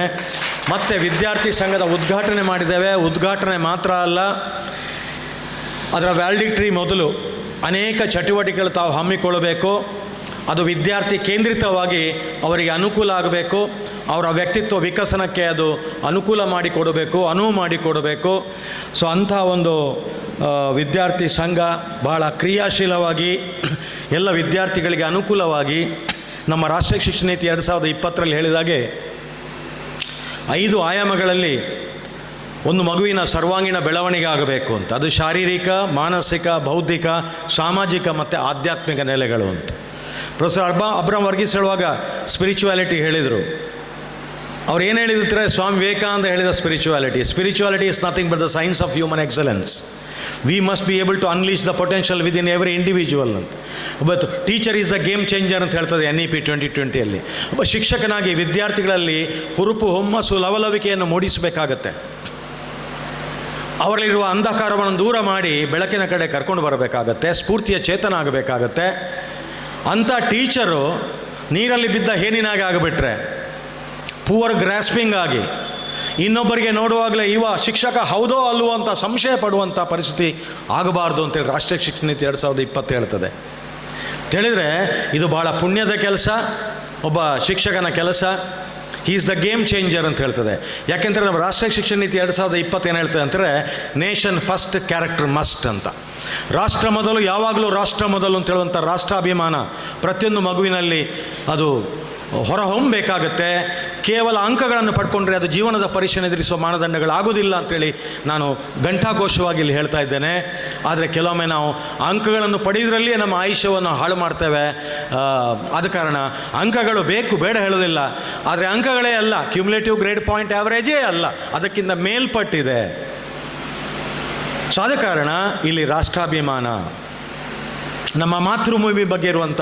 G: ಮತ್ತು ವಿದ್ಯಾರ್ಥಿ ಸಂಘದ ಉದ್ಘಾಟನೆ ಮಾಡಿದ್ದೇವೆ. ಉದ್ಘಾಟನೆ ಮಾತ್ರ ಅಲ್ಲ, ಅದರ ವ್ಯಾಲಿಡಿಟ್ರಿ ಮೊದಲು ಅನೇಕ ಚಟುವಟಿಕೆಗಳು ತಾವು ಹಮ್ಮಿಕೊಳ್ಳಬೇಕು. ಅದು ವಿದ್ಯಾರ್ಥಿ ಕೇಂದ್ರಿತವಾಗಿ ಅವರಿಗೆ ಅನುಕೂಲ ಆಗಬೇಕು. ಅವರ ವ್ಯಕ್ತಿತ್ವ ವಿಕಸನಕ್ಕೆ ಅದು ಅನುಕೂಲ ಮಾಡಿಕೊಡಬೇಕು ಅನುವು ಮಾಡಿಕೊಡಬೇಕು ಸೊ ಅಂಥ ಒಂದು ವಿದ್ಯಾರ್ಥಿ ಸಂಘ ಬಹಳ ಕ್ರಿಯಾಶೀಲವಾಗಿ, ಎಲ್ಲ ವಿದ್ಯಾರ್ಥಿಗಳಿಗೆ ಅನುಕೂಲವಾಗಿ ನಮ್ಮ ರಾಷ್ಟ್ರೀಯ ಶಿಕ್ಷಣ ನೀತಿ ಎರಡು ಸಾವಿರದ ಇಪ್ಪತ್ತರಲ್ಲಿ ಹೇಳಿದಾಗೆ, ಐದು ಆಯಾಮಗಳಲ್ಲಿ ಒಂದು ಮಗುವಿನ ಸರ್ವಾಂಗೀಣ ಬೆಳವಣಿಗೆ ಆಗಬೇಕು ಅಂತ. ಅದು ಶಾರೀರಿಕ, ಮಾನಸಿಕ, ಬೌದ್ಧಿಕ, ಸಾಮಾಜಿಕ ಮತ್ತು ಆಧ್ಯಾತ್ಮಿಕ ನೆಲೆಗಳು ಅಂತ. ಪ್ರೊಫೆಸರ್ ಅರ್ಬಾ ಅಬ್ರಾಮ್ ವರ್ಗೀಸ್ ಹೇಳುವಾಗ ಸ್ಪಿರಿಚುವಾಲಿಟಿ ಹೇಳಿದರು. ಅವ್ರು ಏನು ಹೇಳಿದ್ರೆ? ಸ್ವಾಮಿ ವಿವೇಕಾನಂದ ಹೇಳಿದ spirituality spirituality is nothing but the science of human excellence we must be able to unleash the potential within every individual ಅಂತ. But teacher is the game changer ಅಂತ ಹೇಳ್ತದೆ ಎನ್ ಇ ಪಿ ಟ್ವೆಂಟಿ ಟ್ವೆಂಟಿಯಲ್ಲಿ ಒಬ್ಬ ಶಿಕ್ಷಕನಾಗಿ ವಿದ್ಯಾರ್ಥಿಗಳಲ್ಲಿ ಹುರುಪು, ಹುಮ್ಮಸ್ಸು, ಲವಲವಿಕೆಯನ್ನು ಮೂಡಿಸಬೇಕಾಗತ್ತೆ. ಅವರಲ್ಲಿರುವ ಅಂಧಕಾರವನ್ನು ದೂರ ಮಾಡಿ ಬೆಳಕಿನ ಕಡೆ ಕರ್ಕೊಂಡು ಬರಬೇಕಾಗತ್ತೆ, ಸ್ಫೂರ್ತಿಯ ಚೇತನ ಆಗಬೇಕಾಗತ್ತೆ. ಅಂಥ ಟೀಚರು ನೀರಲ್ಲಿ ಬಿದ್ದ ಹೇನಿನಾಗೆ ಆಗಿಬಿಟ್ರೆ ಪೂವರ್ ಗ್ರಾಸ್ಪಿಂಗ್ ಆಗಿ. ಇನ್ನೊಬ್ಬರಿಗೆ ನೋಡುವಾಗಲೇ ಇವ ಶಿಕ್ಷಕ ಹೌದೋ ಅಲ್ವೋ ಅಂತ ಸಂಶಯ ಪಡುವಂಥ ಪರಿಸ್ಥಿತಿ ಆಗಬಾರ್ದು ಅಂತೇಳಿ ರಾಷ್ಟ್ರೀಯ ಶಿಕ್ಷಣ ನೀತಿ ಎರಡು ಸಾವಿರದ ಇಪ್ಪತ್ತು ಹೇಳ್ತದೆ. ತಿಳಿದರೆ ಇದು ಭಾಳ ಪುಣ್ಯದ ಕೆಲಸ, ಒಬ್ಬ ಶಿಕ್ಷಕನ ಕೆಲಸ. ಈಸ್ ದ ಗೇಮ್ ಚೇಂಜರ್ ಅಂತ ಹೇಳ್ತದೆ. ಯಾಕೆಂದರೆ ನಮ್ಮ ರಾಷ್ಟ್ರೀಯ ಶಿಕ್ಷಣ ನೀತಿ ಎರಡು ಸಾವಿರದ ಇಪ್ಪತ್ತು ಏನು ಹೇಳ್ತದೆ ಅಂದರೆ ನೇಷನ್ ಫಸ್ಟ್ ಕ್ಯಾರೆಕ್ಟರ್ ಮಸ್ಟ್ ಅಂತ. ರಾಷ್ಟ್ರ ಮೊದಲು ಯಾವಾಗಲೂ ರಾಷ್ಟ್ರ ಮೊದಲು ಅಂತ ಹೇಳುವಂಥ ರಾಷ್ಟ್ರಾಭಿಮಾನ ಪ್ರತಿಯೊಂದು ಮಗುವಿನಲ್ಲಿ ಅದು ಹೊರಹೊಮ್ಮಬೇಕಾಗತ್ತೆ ಕೇವಲ ಅಂಕಗಳನ್ನು ಪಡ್ಕೊಂಡ್ರೆ ಅದು ಜೀವನದ ಪರೀಕ್ಷೆ ಎದುರಿಸುವ ಮಾನದಂಡಗಳಾಗೋದಿಲ್ಲ ಅಂತೇಳಿ ನಾನು ಘಂಟಾಘೋಷವಾಗಿ ಇಲ್ಲಿ ಹೇಳ್ತಾ ಇದ್ದೇನೆ. ಆದರೆ ಕೆಲವೊಮ್ಮೆ ನಾವು ಅಂಕಗಳನ್ನು ಪಡೆಯೋದ್ರಲ್ಲಿಯೇ ನಮ್ಮ ಆಯುಷ್ಯವನ್ನು ಹಾಳು ಮಾಡ್ತೇವೆ. ಆದ ಕಾರಣ ಅಂಕಗಳು ಬೇಕು, ಬೇಡ ಹೇಳೋದಿಲ್ಲ ಆದರೆ ಅಂಕಗಳೇ ಅಲ್ಲ ಕ್ಯುಮುಲೇಟಿವ್ ಗ್ರೇಡ್ ಪಾಯಿಂಟ್ ಆ್ಯಾವರೇಜೇ ಅಲ್ಲ, ಅದಕ್ಕಿಂತ ಮೇಲ್ಪಟ್ಟಿದೆ. ಸೊ ಆದ ಕಾರಣ ಇಲ್ಲಿ ರಾಷ್ಟ್ರಾಭಿಮಾನ ನಮ್ಮ ಮಾತೃಭೂಮಿ ಬಗ್ಗೆ ಇರುವಂಥ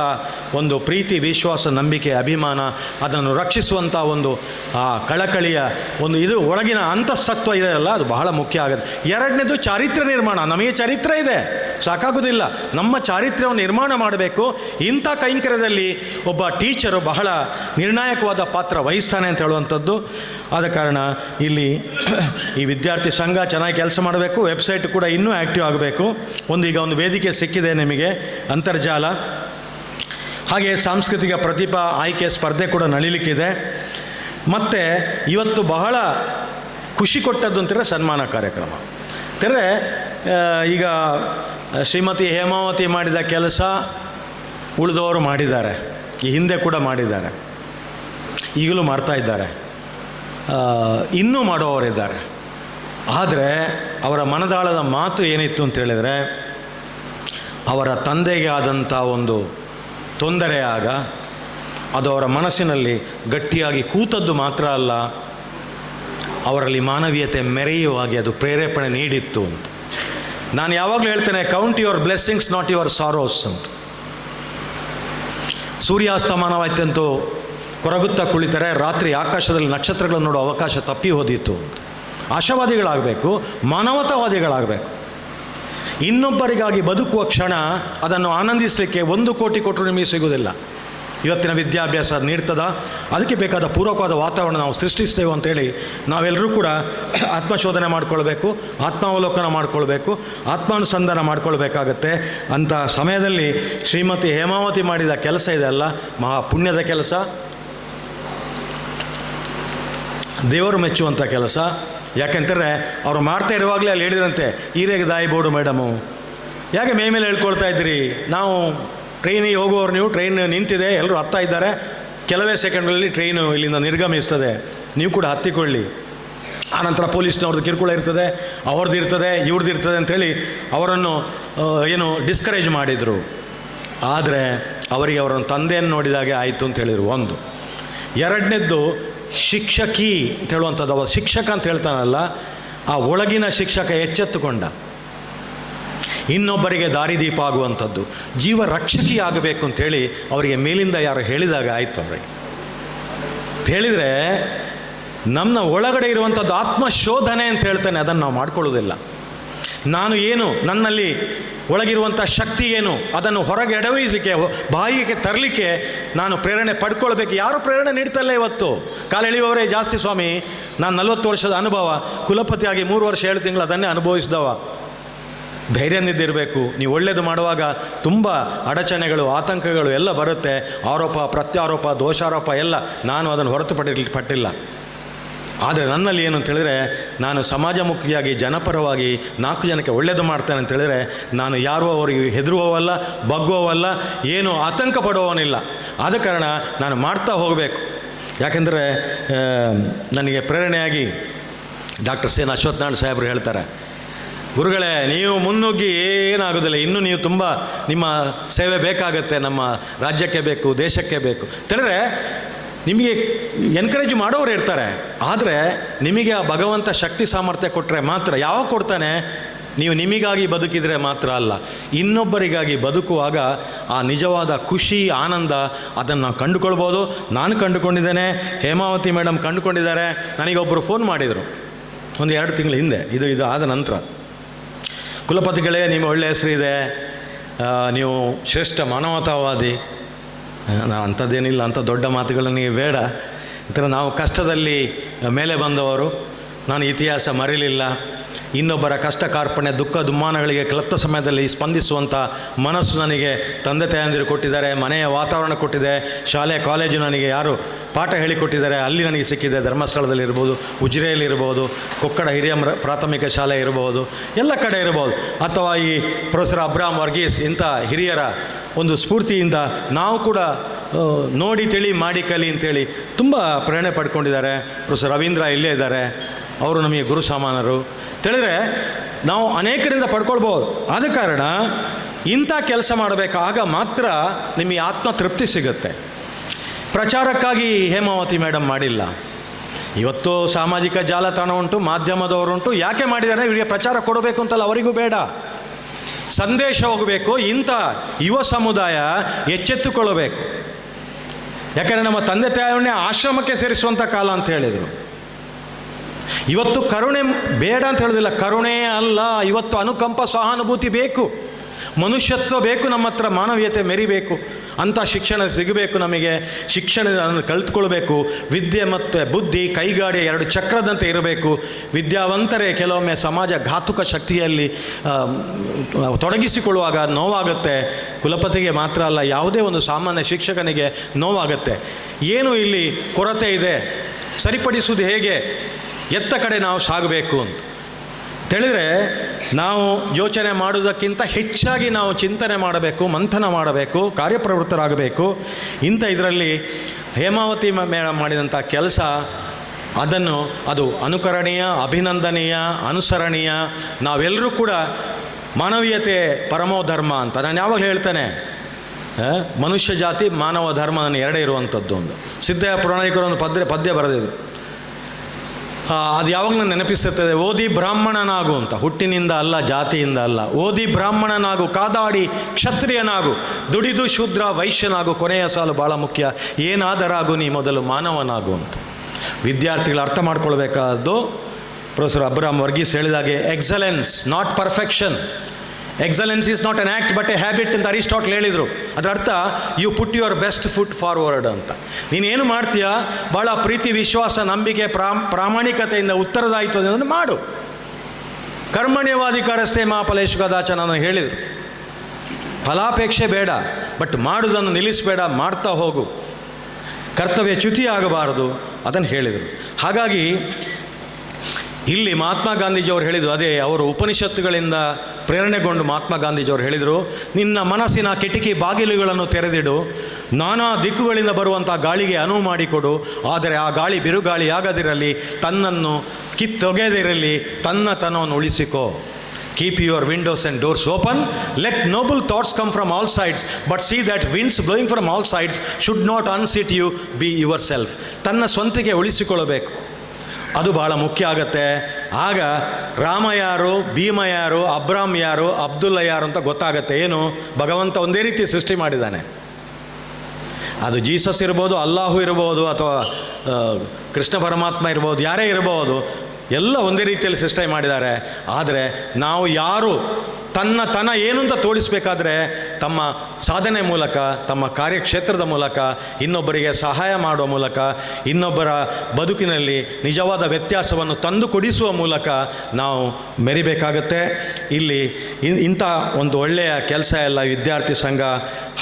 G: ಒಂದು ಪ್ರೀತಿ, ವಿಶ್ವಾಸ, ನಂಬಿಕೆ, ಅಭಿಮಾನ, ಅದನ್ನು ರಕ್ಷಿಸುವಂಥ ಒಂದು, ಆ, ಕಳಕಳಿಯ ಒಂದು ಇದು ಒಳಗಿನ ಅಂತಃಸತ್ವ ಇದೆಯಲ್ಲ, ಅದು ಬಹಳ ಮುಖ್ಯ ಆಗುತ್ತೆ. ಎರಡನೇದು ಚಾರಿತ್ರ್ಯ ನಿರ್ಮಾಣ. ನಮಗೆ ಚರಿತ್ರೆ ಇದೆ. ಸಾಕಾಗೋದಿಲ್ಲ. ನಮ್ಮ ಚಾರಿತ್ರ್ಯವನ್ನು ನಿರ್ಮಾಣ ಮಾಡಬೇಕು. ಇಂಥ ಕೈಂಕರ್ಯದಲ್ಲಿ ಒಬ್ಬ ಟೀಚರು ಬಹಳ ನಿರ್ಣಾಯಕವಾದ ಪಾತ್ರ ವಹಿಸ್ತಾನೆ ಅಂತ ಹೇಳುವಂಥದ್ದು. ಆದ ಕಾರಣ ಇಲ್ಲಿ ಈ ವಿದ್ಯಾರ್ಥಿ ಸಂಘ ಚೆನ್ನಾಗಿ ಕೆಲಸ ಮಾಡಬೇಕು. ವೆಬ್ಸೈಟ್ ಕೂಡ ಇನ್ನೂ ಆ್ಯಕ್ಟಿವ್ ಆಗಬೇಕು. ಒಂದು ಈಗ ಒಂದು ವೇದಿಕೆ ಸಿಕ್ಕಿದೆ ನಿಮಗೆ. ಅಂತರ್ಜಾಲ. ಹಾಗೆ ಸಾಂಸ್ಕೃತಿಕ ಪ್ರತಿಭಾ ಆಯ್ಕೆ ಸ್ಪರ್ಧೆ ಕೂಡ ನಡೀಲಿಕ್ಕಿದೆ. ಮತ್ತು ಇವತ್ತು ಬಹಳ ಖುಷಿ ಕೊಟ್ಟದ್ದು ಅಂತಂದರೆ ಸನ್ಮಾನ ಕಾರ್ಯಕ್ರಮ. ತೆರೆ ಈಗ ಶ್ರೀಮತಿ ಹೇಮಾವತಿ ಮಾಡಿದ ಕೆಲಸ ಉಳಿದವರು ಮಾಡಿದ್ದಾರೆ. ಈ ಹಿಂದೆ ಕೂಡ ಮಾಡಿದ್ದಾರೆ. ಈಗಲೂ ಮಾಡ್ತಾ ಇದ್ದಾರೆ. ಇನ್ನೂ ಮಾಡುವವರಿದ್ದಾರೆ. ಆದರೆ ಅವರ ಮನದಾಳದ ಮಾತು ಏನಿತ್ತು ಅಂತ ಹೇಳಿದರೆ, ಅವರ ತಂದೆಗೆ ಆದಂಥ ಒಂದು ತೊಂದರೆ ಆಗ ಅದು ಅವರ ಮನಸ್ಸಿನಲ್ಲಿ ಗಟ್ಟಿಯಾಗಿ ಕೂತದ್ದು ಮಾತ್ರ ಅಲ್ಲ, ಅವರಲ್ಲಿ ಮಾನವೀಯತೆ ಮೆರೆಯುವ ಹಾಗೆ ಅದು ಪ್ರೇರೇಪಣೆ ನೀಡಿತ್ತು ಅಂತ. ನಾನು ಯಾವಾಗಲೂ ಹೇಳ್ತೇನೆ count your blessings not your sorrows ಅಂತ. ಸೂರ್ಯಾಸ್ತಮಾನವಾಯ್ತಂತೂ ಕೊರಗುತ್ತಾ ಕುಳಿತರೆ, ರಾತ್ರಿ ಆಕಾಶದಲ್ಲಿ ನಕ್ಷತ್ರಗಳನ್ನು ನೋಡೋ ಅವಕಾಶ ತಪ್ಪಿ ಹೋದಿತ್ತು ಆಶಾವಾದಿಗಳಾಗಬೇಕು, ಮಾನವತಾವಾದಿಗಳಾಗಬೇಕು. ಇನ್ನೊಬ್ಬರಿಗಾಗಿ ಬದುಕುವ ಕ್ಷಣ ಅದನ್ನು ಆನಂದಿಸಲಿಕ್ಕೆ ಒಂದು ಕೋಟಿ ಕೊಟ್ಟರು ನಿಮಗೆ ಸಿಗುವುದಿಲ್ಲ. ಇವತ್ತಿನ ವಿದ್ಯಾಭ್ಯಾಸ ನೀಡ್ತದ? ಅದಕ್ಕೆ ಬೇಕಾದ ಪೂರಕವಾದ ವಾತಾವರಣ ನಾವು ಸೃಷ್ಟಿಸ್ತೇವೆ ಅಂತೇಳಿ ನಾವೆಲ್ಲರೂ ಕೂಡ ಆತ್ಮಶೋಧನೆ ಮಾಡಿಕೊಳ್ಬೇಕು, ಆತ್ಮಾವಲೋಕನ ಮಾಡಿಕೊಳ್ಬೇಕು, ಆತ್ಮಾನುಸಂಧಾನ ಮಾಡಿಕೊಳ್ಬೇಕಾಗತ್ತೆ ಅಂಥ ಸಮಯದಲ್ಲಿ ಶ್ರೀಮತಿ ಹೇಮಾವತಿ ಮಾಡಿದ ಕೆಲಸ ಇದೆಯಲ್ಲ ಮಹಾ ಪುಣ್ಯದ ಕೆಲಸ? ದೇವರು ಮೆಚ್ಚುವಂಥ ಕೆಲಸ? ಯಾಕೆಂತಂದರೆ ಅವರು ಮಾಡ್ತಾ ಇರುವಾಗಲೇ ಅಲ್ಲಿ ಹೇಳಿದ್ರಂತೆ ಈರೆಗೆ ದಾಯಿ ಬೋಡು ಮೇಡಮು. ಯಾಕೆ ಮೇ ಮೇಲೆ ಹೇಳ್ಕೊಳ್ತಾ ಇದ್ದೀರಿ? ನಾವು ಟ್ರೈನಿಗೆ ಹೋಗುವವರು ನೀವು, ಟ್ರೈನ್ ನಿಂತಿದೆ ಎಲ್ಲರೂ ಹತ್ತಾ ಇದ್ದಾರೆ. ಕೆಲವೇ ಸೆಕೆಂಡಲ್ಲಿ ಟ್ರೈನು ಇಲ್ಲಿಂದ ನಿರ್ಗಮಿಸ್ತದೆ. ನೀವು ಕೂಡ ಹತ್ತಿಕೊಳ್ಳಿ. ಆನಂತರ ಪೊಲೀಸ್ನವ್ರದ್ದು ಕಿರುಕುಳ ಇರ್ತದೆ, ಅವ್ರದ್ದು ಇರ್ತದೆ, ಇವ್ರದ್ದು ಇರ್ತದೆ ಅಂಥೇಳಿ ಅವರನ್ನು ಏನು ಡಿಸ್ಕರೇಜ್ ಮಾಡಿದರು. ಆದರೆ ಅವರಿಗೆ ಅವರ ತಂದೆಯನ್ನು ನೋಡಿದಾಗೆ ಆಯಿತು ಅಂತ ಹೇಳಿದರು ಒಂದು. ಎರಡನೇದ್ದು ಶಿಕ್ಷಕಿ ಅಂತ ಹೇಳುವಂಥದ್ದು. ಅವ ಶಿಕ್ಷಕ ಅಂತ ಹೇಳ್ತಾನಲ್ಲ, ಆ ಒಳಗಿನ ಶಿಕ್ಷಕ ಎಚ್ಚೆತ್ತುಕೊಂಡ. ಇನ್ನೊಬ್ಬರಿಗೆ ದಾರಿದೀಪ ಆಗುವಂಥದ್ದು. ಜೀವ ರಕ್ಷಕಿಯಾಗಬೇಕು ಅಂತೇಳಿ ಅವರಿಗೆ ಮೇಲಿಂದ ಯಾರು ಹೇಳಿದಾಗ ಆಯಿತು ಅವರಿಗೆ ಹೇಳಿದರೆ ನಮ್ಮ ಒಳಗಡೆ ಇರುವಂಥದ್ದು ಆತ್ಮಶೋಧನೆ ಅಂತ ಹೇಳ್ತಾನೆ, ಅದನ್ನು ನಾವು ಮಾಡ್ಕೊಳ್ಳೋದಿಲ್ಲ ನಾನು ಏನು, ನನ್ನಲ್ಲಿ ಒಳಗಿರುವಂಥ ಶಕ್ತಿ ಏನು, ಅದನ್ನು ಹೊರಗೆ ಎಡವಿಸಲಿಕ್ಕೆ ಬಾಯಿಗೆ ತರಲಿಕ್ಕೆ ನಾನು ಪ್ರೇರಣೆ ಪಡ್ಕೊಳ್ಬೇಕು. ಯಾರು ಪ್ರೇರಣೆ ನೀಡ್ತಲ್ಲ ಇವತ್ತು? ಕಾಲೆಳೆಯುವವರೇ ಜಾಸ್ತಿ ಸ್ವಾಮಿ, ನಾನು ನಲವತ್ತು ವರ್ಷದ ಅನುಭವ, ಕುಲಪತಿಯಾಗಿ ಮೂರು ವರ್ಷ ಏಳು ತಿಂಗಳು ಅದನ್ನೇ ಅನುಭವಿಸಿದವ. ಧೈರ್ಯನಿದ್ದಿರಬೇಕು. ನೀವು ಒಳ್ಳೆಯದು ಮಾಡುವಾಗ ತುಂಬ ಅಡಚಣೆಗಳು, ಆತಂಕಗಳು ಎಲ್ಲ ಬರುತ್ತೆ. ಆರೋಪ, ಪ್ರತ್ಯಾರೋಪ, ದೋಷಾರೋಪ ಎಲ್ಲ ನಾನು ಅದನ್ನು ಹೊರತುಪಡಿ ಪಟ್ಟಿಲ್ಲ. ಆದರೆ ನನ್ನಲ್ಲಿ ಏನು ಅಂತೇಳಿದರೆ, ನಾನು ಸಮಾಜಮುಖಿಯಾಗಿ, ಜನಪರವಾಗಿ ನಾಲ್ಕು ಜನಕ್ಕೆ ಒಳ್ಳೆಯದು ಮಾಡ್ತೇನೆ ಅಂತೇಳಿದರೆ, ನಾನು ಯಾರೂ ಅವರಿಗೆ ಹೆದರುವವಲ್ಲ, ಬಗ್ಗುವವಲ್ಲ, ಏನು ಆತಂಕ ಪಡುವವನಿಲ್ಲ. ಆದ ಕಾರಣ ನಾನು ಮಾಡ್ತಾ ಹೋಗಬೇಕು. ಯಾಕೆಂದರೆ ನನಗೆ ಪ್ರೇರಣೆಯಾಗಿ ಡಾಕ್ಟರ್ ಸೇನ್ ಅಶ್ವತ್ಥನಾರಾಯಣ ಸಾಹೇಬರು ಹೇಳ್ತಾರೆ ಗುರುಗಳೇ, ನೀವು ಮುನ್ನುಗ್ಗಿ ಏನಾಗೋದಿಲ್ಲ. ಇನ್ನೂ ನೀವು ತುಂಬ ನಿಮ್ಮ ಸೇವೆ ಬೇಕಾಗತ್ತೆ. ನಮ್ಮ ರಾಜ್ಯಕ್ಕೆ ಬೇಕು, ದೇಶಕ್ಕೆ ಬೇಕು. ತಿಳಿದ್ರೆ ನಿಮಗೆ ಎನ್ಕರೇಜ್ ಮಾಡೋರು ಇರ್ತಾರೆ. ಆದರೆ, ನಿಮಗೆ ಆ ಭಗವಂತ ಶಕ್ತಿ ಸಾಮರ್ಥ್ಯ ಕೊಟ್ಟರೆ ಮಾತ್ರ ಯಾವಾಗ ಕೊಡ್ತಾನೆ? ನೀವು ನಿಮಗಾಗಿ ಬದುಕಿದರೆ ಮಾತ್ರ ಅಲ್ಲ. ಇನ್ನೊಬ್ಬರಿಗಾಗಿ ಬದುಕುವಾಗ ಆ ನಿಜವಾದ ಖುಷಿ, ಆನಂದ, ಅದನ್ನು ನಾವು ಕಂಡುಕೊಳ್ಬೋದು. ನಾನು ಕಂಡುಕೊಂಡಿದ್ದೇನೆ, ಹೇಮಾವತಿ ಮೇಡಮ್ ಕಂಡುಕೊಂಡಿದ್ದಾರೆ. ನನಗೊಬ್ಬರು ಫೋನ್ ಮಾಡಿದರು. ಒಂದು ಎರಡು ತಿಂಗಳ ಹಿಂದೆ, ಇದು ಇದು ಆದ ನಂತರ. ಕುಲಪತಿಗಳೇ, ನಿಮ್ಮ ಒಳ್ಳೆಯ ಹೆಸರಿದೆ ನೀವು ಶ್ರೇಷ್ಠ ಮಾನವತಾವಾದಿ. ಅಂಥದ್ದೇನಿಲ್ಲ, ಅಂಥ ದೊಡ್ಡ ಮಾತುಗಳು ಬೇಡ. ಈ ಥರ ನಾವು ಕಷ್ಟದಲ್ಲಿ ಮೇಲೆ ಬಂದವರು ನಾನು ಇತಿಹಾಸ ಮರೆಯಲಿಲ್ಲ. ಇನ್ನೊಬ್ಬರ ಕಷ್ಟ ಕಾರ್ಪಣ್ಯ ದುಃಖ ದುಮ್ಮಾನಗಳಿಗೆ ಕ್ಲಪ್ತ ಸಮಯದಲ್ಲಿ ಸ್ಪಂದಿಸುವಂಥ ಮನಸ್ಸು ನನಗೆ ತಂದೆ ತಾಯಂದಿರು ಕೊಟ್ಟಿದ್ದಾರೆ, ಮನೆಯ ವಾತಾವರಣ ಕೊಟ್ಟಿದೆ, ಶಾಲೆ, ಕಾಲೇಜು ನನಗೆ ಯಾರು ಪಾಠ ಹೇಳಿಕೊಟ್ಟಿದ್ದಾರೆ ಅಲ್ಲಿ ನನಗೆ ಸಿಕ್ಕಿದೆ, ಧರ್ಮಸ್ಥಳದಲ್ಲಿ ಇರ್ಬೋದು, ಉಜಿರೆಯಲ್ಲಿ ಇರ್ಬೋದು, ಕೊಕ್ಕಡ ಹಿರಿಯ ಪ್ರಾಥಮಿಕ ಶಾಲೆ ಇರಬಹುದು ಎಲ್ಲ ಕಡೆ ಇರಬಹುದು ಅಥವಾ ಈ ಪ್ರೊಫೆಸರ್ ಅಬ್ರಾಮ್ ವರ್ಗೀಸ್, ಇಂಥ ಹಿರಿಯರ ಒಂದು ಸ್ಫೂರ್ತಿಯಿಂದ ನಾವು ಕೂಡ ನೋಡಿ, ತಿಳಿ, ಮಾಡಿ ಕಲಿ ಅಂತೇಳಿ ತುಂಬ ಪ್ರೇರಣೆ ಪಡ್ಕೊಂಡಿದ್ದಾರೆ. ಪ್ರೊಫೆಸರ್ ರವೀಂದ್ರ ಇಲ್ಲೇ ಇದ್ದಾರೆ. ಅವರು ನಮಗೆ ಗುರು ಸಮಾನರು ತಿಳಿದ್ರೆ ನಾವು ಅನೇಕರಿಂದ ಪಡ್ಕೊಳ್ಬೋದು. ಆದ ಕಾರಣ ಇಂಥ ಕೆಲಸ ಮಾಡಬೇಕಾಗ ಮಾತ್ರ ನಿಮಗೆ ಆತ್ಮ ತೃಪ್ತಿ ಸಿಗುತ್ತೆ. ಪ್ರಚಾರಕ್ಕಾಗಿ ಹೇಮಾವತಿ ಮೇಡಮ್ ಮಾಡಿಲ್ಲ. ಇವತ್ತು ಸಾಮಾಜಿಕ ಜಾಲತಾಣ ಉಂಟು ಮಾಧ್ಯಮದವರುಂಟು ಯಾಕೆ ಮಾಡಿದ್ದಾರೆ? ಇವರಿಗೆ ಪ್ರಚಾರ ಕೊಡಬೇಕು ಅಂತಲ್ಲ ಅವರಿಗೂ ಬೇಡ. ಸಂದೇಶ ಹೋಗಬೇಕು, ಇಂಥ ಯುವ ಸಮುದಾಯ ಎಚ್ಚೆತ್ತುಕೊಳ್ಳಬೇಕು. ಯಾಕಂದರೆ ನಮ್ಮ ತಂದೆ ತಾಯಿಯನ್ನೇ ಆಶ್ರಮಕ್ಕೆ ಸೇರಿಸುವಂಥ ಕಾಲ ಅಂತ ಹೇಳಿದರು. ಇವತ್ತು ಕರುಣೆ ಬೇಡ ಅಂತ ಹೇಳೋದಿಲ್ಲ. ಕರುಣೆ ಅಲ್ಲ, ಇವತ್ತು ಅನುಕಂಪ, ಸಹಾನುಭೂತಿ ಬೇಕು. ಮನುಷ್ಯತ್ವ ಬೇಕು, ನಮ್ಮ ಹತ್ರ ಮಾನವೀಯತೆ ಮೆರಿಬೇಕು. ಅಂಥ ಶಿಕ್ಷಣ ಸಿಗಬೇಕು ನಮಗೆ. ಶಿಕ್ಷಣ ಕಲ್ತ್ಕೊಳ್ಬೇಕು. ವಿದ್ಯೆ ಮತ್ತು ಬುದ್ಧಿ, ಕೈಗಾಡಿ ಎರಡು ಚಕ್ರದಂತೆ ಇರಬೇಕು. ವಿದ್ಯಾವಂತರೇ ಕೆಲವೊಮ್ಮೆ ಸಮಾಜ ಘಾತುಕ ಶಕ್ತಿಯಲ್ಲಿ ತೊಡಗಿಸಿಕೊಳ್ಳುವಾಗ ನೋವಾಗುತ್ತೆ. ಕುಲಪತಿಗೆ ಮಾತ್ರ ಅಲ್ಲ, ಯಾವುದೇ ಒಂದು ಸಾಮಾನ್ಯ ಶಿಕ್ಷಕನಿಗೆ ನೋವಾಗುತ್ತೆ. ಏನು ಇಲ್ಲಿ ಕೊರತೆ ಇದೆ? ಸರಿಪಡಿಸುವುದು ಹೇಗೆ? ಎತ್ತ ಕಡೆ ನಾವು ಸಾಗಬೇಕು ಅಂತ. ತಿಳಿದ್ರೆ ನಾವು ಯೋಚನೆ ಮಾಡುವುದಕ್ಕಿಂತ ಹೆಚ್ಚಾಗಿ ನಾವು ಚಿಂತನೆ ಮಾಡಬೇಕು, ಮಂಥನ ಮಾಡಬೇಕು, ಕಾರ್ಯಪ್ರವೃತ್ತರಾಗಬೇಕು. ಇಂಥ ಇದರಲ್ಲಿ ಹೇಮಾವತಿ ಮ- ಮೇಡಮ್ ಮಾಡಿದಂಥ ಕೆಲಸ, ಅದನ್ನು ಅದು ಅನುಕರಣೀಯ, ಅಭಿನಂದನೀಯ, ಅನುಸರಣೀಯ, ನಾವೆಲ್ಲರೂ ಕೂಡ ಮಾನವೀಯತೆ ಪರಮೋ ಧರ್ಮ ಅಂತ. ನಾನು ಯಾವಾಗ ಹೇಳ್ತೇನೆ ಮನುಷ್ಯ ಜಾತಿ ಮಾನವ ಧರ್ಮ ಎರಡೇ ಇರುವಂಥದ್ದು ಒಂದು. ಸಿದ್ಧ ಪುರಾಣಿಕರು ಒಂದು ಪದ್ಯ ಪದ್ಯ ಬರೆದಿದ್ರು. ಅದು ಯಾವಾಗ ನಾನು ನೆನಪಿಸುತ್ತದೆ ಓದಿ ಬ್ರಾಹ್ಮಣನಾಗು ಅಂತ. ಹುಟ್ಟಿನಿಂದ ಅಲ್ಲ, ಜಾತಿಯಿಂದ ಅಲ್ಲ. ಓದಿ ಬ್ರಾಹ್ಮಣನಾಗು, ಕಾದಾಡಿ ಕ್ಷತ್ರಿಯನಾಗು, ದುಡಿದು ಶೂದ್ರ ವೈಶ್ಯನಾಗು, ಕೊನೆಯ ಸಾಲು ಭಾಳ ಮುಖ್ಯ. ಏನಾದರಾಗು ನೀ ಮೊದಲು ಮಾನವನಾಗು ಅಂತ. ವಿದ್ಯಾರ್ಥಿಗಳು ಅರ್ಥ ಮಾಡ್ಕೊಳ್ಬೇಕಾದ್ದು ಪ್ರೊಫೆಸರ್ ಅಬ್ರಾಮ್ ವರ್ಗೀಸ್ ಹೇಳಿದಾಗೆ excellence not perfection excellence is not an act but a habit ಅಂತ ಅರಿಸ್ಟಾಟ್ಲ್ ಹೇಳಿದರು. ಅದರ ಅರ್ಥ you put your best foot forward ಅಂತ ನೀನೇನು ಮಾಡ್ತೀಯ? ಭಾಳ ಪ್ರೀತಿ, ವಿಶ್ವಾಸ, ನಂಬಿಕೆ, ಪ್ರಾಮ್, ಪ್ರಾಮಾಣಿಕತೆಯಿಂದ ಉತ್ತರದಾಯಿತು ಅನ್ನೋದನ್ನು ಮಾಡು. ಕರ್ಮಣ್ಯವಾಧಿಕಾರಸ್ಥೆ ಮಹಾಫಲೇಶ್ ನಾನು ಹೇಳಿದರು. ಫಲಾಪೇಕ್ಷೆ ಬೇಡ, ಬಟ್ ಮಾಡುವುದನ್ನು ನಿಲ್ಲಿಸಬೇಡ, ಮಾಡ್ತಾ ಹೋಗು. ಕರ್ತವ್ಯ ಚ್ಯುತಿ ಆಗಬಾರದು, ಅದನ್ನು ಹೇಳಿದರು. ಹಾಗಾಗಿ ಇಲ್ಲಿ ಮಹಾತ್ಮ ಗಾಂಧೀಜಿಯವರು ಹೇಳಿದರು, ಅದೇ ಅವರು ಉಪನಿಷತ್ತುಗಳಿಂದ ಪ್ರೇರಣೆಗೊಂಡು ಮಹಾತ್ಮ ಗಾಂಧೀಜಿಯವರು ಹೇಳಿದರು, ನಿನ್ನ ಮನಸ್ಸಿನ ಕಿಟಕಿ ಬಾಗಿಲುಗಳನ್ನು ತೆರೆದಿಡು, ನಾನಾ ದಿಕ್ಕುಗಳಿಂದ ಬರುವಂಥ ಗಾಳಿಗೆ ಅನುವು ಮಾಡಿಕೊಡು, ಆದರೆ ಆ ಗಾಳಿ ಬಿರುಗಾಳಿ ಆಗದಿರಲಿ ತನ್ನನ್ನು ಕಿತ್ತೊಗೆದಿರಲಿ, ತನ್ನ ತನವನ್ನು ಉಳಿಸಿಕೋ. Keep your windows and doors open let noble thoughts come from all sides but see that winds blowing from all sides should not unseat you be your self ತನ್ನ ಸ್ವಂತಿಗೆ ಉಳಿಸಿಕೊಳ್ಳಬೇಕು. ಅದು ಬಹಳ ಮುಖ್ಯ ಆಗತ್ತೆ. ಆಗ ರಾಮ ಯಾರು ಭೀಮ ಯಾರು ಅಬ್ರಾಮ್ ಯಾರು ಅಬ್ದುಲ್ಲ ಯಾರು ಅಂತ ಗೊತ್ತಾಗತ್ತೆ. ಏನು? ಭಗವಂತ ಒಂದೇ ರೀತಿ ಸೃಷ್ಟಿ ಮಾಡಿದ್ದಾನೆ. ಅದು ಜೀಸಸ್ ಇರ್ಬೋದು, ಅಲ್ಲಾಹು ಇರ್ಬೋದು, ಅಥವಾ ಕೃಷ್ಣ ಪರಮಾತ್ಮ ಇರ್ಬೋದು, ಯಾರೇ ಇರ್ಬೋದು, ಎಲ್ಲ ಒಂದೇ ರೀತಿಯಲ್ಲಿ ಸೃಷ್ಟಿ ಮಾಡಿದ್ದಾರೆ. ಆದರೆ ನಾವು ಯಾರು? ತನ್ನ ತನ ಏನು ಅಂತ ತೋರಿಸ್ಬೇಕಾದ್ರೆ ತಮ್ಮ ಸಾಧನೆ ಮೂಲಕ, ತಮ್ಮ ಕಾರ್ಯಕ್ಷೇತ್ರದ ಮೂಲಕ, ಇನ್ನೊಬ್ಬರಿಗೆ ಸಹಾಯ ಮಾಡುವ ಮೂಲಕ, ಇನ್ನೊಬ್ಬರ ಬದುಕಿನಲ್ಲಿ ನಿಜವಾದ ವ್ಯತ್ಯಾಸವನ್ನು ತಂದು ಕೊಡಿಸುವ ಮೂಲಕ ನಾವು ಮೆರಿಬೇಕಾಗತ್ತೆ. ಇಲ್ಲಿ ಇಂಥ ಒಂದು ಒಳ್ಳೆಯ ಕೆಲಸ ಎಲ್ಲ ವಿದ್ಯಾರ್ಥಿ ಸಂಘ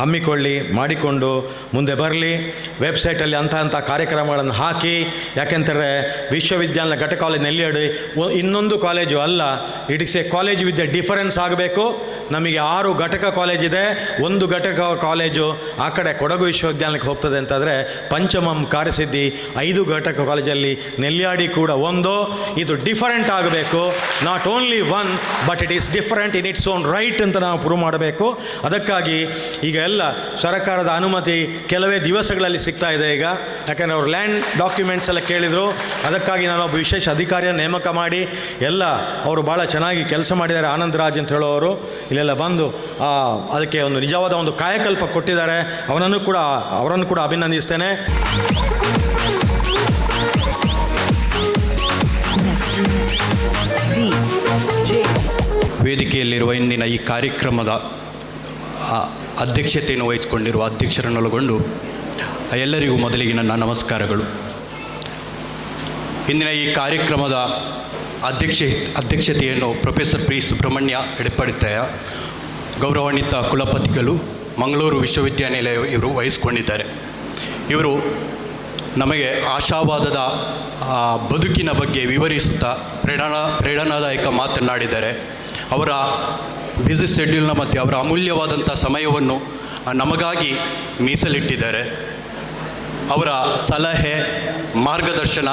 G: ಹಮ್ಮಿಕೊಳ್ಳಿ, ಮಾಡಿಕೊಂಡು ಮುಂದೆ ಬರಲಿ. ವೆಬ್ಸೈಟಲ್ಲಿ ಅಂಥ ಅಂಥ ಕಾರ್ಯಕ್ರಮಗಳನ್ನು ಹಾಕಿ ಯಾಕೆಂತಾರೆ ವಿಶ್ವವಿದ್ಯಾಲಯ ಘಟ ಕಾಲೇಜ್ ನೆಲ್ಲಿಯಡಿ ಇನ್ನೊಂದು ಕಾಲೇಜು ಅಲ್ಲ it's college with a difference ಆಗಬೇಕು. ನಮಗೆ ಆರು ಘಟಕ ಕಾಲೇಜ್ ಇದೆ. ಒಂದು ಘಟಕ ಕಾಲೇಜು ಆ ಕಡೆ ಕೊಡಗು ವಿಶ್ವವಿದ್ಯಾಲಯಕ್ಕೆ ಹೋಗ್ತದೆ ಅಂತಂದರೆ ಪಂಚಮಂ ಕಾರ್ಯಸಿದ್ಧಿ, ಐದು ಘಟಕ ಕಾಲೇಜಲ್ಲಿ ನೆಲ್ಯಾಡಿ ಕೂಡ ಒಂದು. ಇದು ಡಿಫರೆಂಟ್ ಆಗಬೇಕು. Not only one but it is different in its own right ಅಂತ ನಾವು ಪ್ರೂವ್ ಮಾಡಬೇಕು. ಅದಕ್ಕಾಗಿ ಈಗ ಎಲ್ಲ ಸರ್ಕಾರದ ಅನುಮತಿ ಕೆಲವೇ ದಿವಸಗಳಲ್ಲಿ ಸಿಗ್ತಾ ಇದೆ ಈಗ. ಯಾಕಂದರೆ ಅವ್ರು ಲ್ಯಾಂಡ್ ಡಾಕ್ಯುಮೆಂಟ್ಸ್ ಎಲ್ಲ ಕೇಳಿದರು. ಅದಕ್ಕಾಗಿ ನಾನು ಒಬ್ಬ ವಿಶೇಷ ಅಧಿಕಾರಿಯ ನೇಮಕ ಮಾಡಿ ಎಲ್ಲ ಅವರು ಭಾಳ ಚೆನ್ನಾಗಿ ಕೆಲಸ ಮಾಡಿದ್ದಾರೆ. ಆನಂದ್ ರಾಜ್ ಅಂತ ಹೇಳೋರು ಇಲ್ಲೆಲ್ಲ ಬಂದು ಅದಕ್ಕೆ ಒಂದು ನಿಜವಾದ ಒಂದು ಕಾಯಕಲ್ಪ ಕೊಟ್ಟಿದ್ದಾರೆ ಅವನನ್ನು ಕೂಡ, ಅವರನ್ನು ಕೂಡ ಅಭಿನಂದಿಸ್ತೇನೆ.
H: ವೇದಿಕೆಯಲ್ಲಿರುವ ಇಂದಿನ ಈ ಕಾರ್ಯಕ್ರಮದ ಅಧ್ಯಕ್ಷತೆಯನ್ನು ವಹಿಸಿಕೊಂಡಿರುವ ಅಧ್ಯಕ್ಷರನ್ನೊಳಗೊಂಡು ಎಲ್ಲರಿಗೂ ಮೊದಲಿಗೆ ನನ್ನ ನಮಸ್ಕಾರಗಳು ಇಂದಿನ ಈ ಕಾರ್ಯಕ್ರಮದ ಅಧ್ಯಕ್ಷ, ಅಧ್ಯಕ್ಷತೆಯನ್ನು ಪ್ರೊಫೆಸರ್ ಪಿ ಸುಬ್ರಹ್ಮಣ್ಯ ಎಡೆಪಡಿತೆಯ ಗೌರವಾನ್ವಿತ ಕುಲಪತಿಗಳು, ಮಂಗಳೂರು ವಿಶ್ವವಿದ್ಯಾನಿಲಯ ಇವರು ವಹಿಸಿಕೊಂಡಿದ್ದಾರೆ. ಇವರು ನಮಗೆ ಆಶಾವಾದದ ಬದುಕಿನ ಬಗ್ಗೆ ವಿವರಿಸುತ್ತಾ ಪ್ರೇರಣಾ, ಪ್ರೇರಣಾದಾಯಕ ಮಾತನಾಡಿದ್ದಾರೆ ಅವರ ಬ್ಯುಸಿ ಶೆಡ್ಯೂಲ್ನ ಮಧ್ಯೆ ಅವರ ಅಮೂಲ್ಯವಾದಂಥ ಸಮಯವನ್ನು ನಮಗಾಗಿ ಮೀಸಲಿಟ್ಟಿದ್ದಾರೆ. ಅವರ ಸಲಹೆ, ಮಾರ್ಗದರ್ಶನ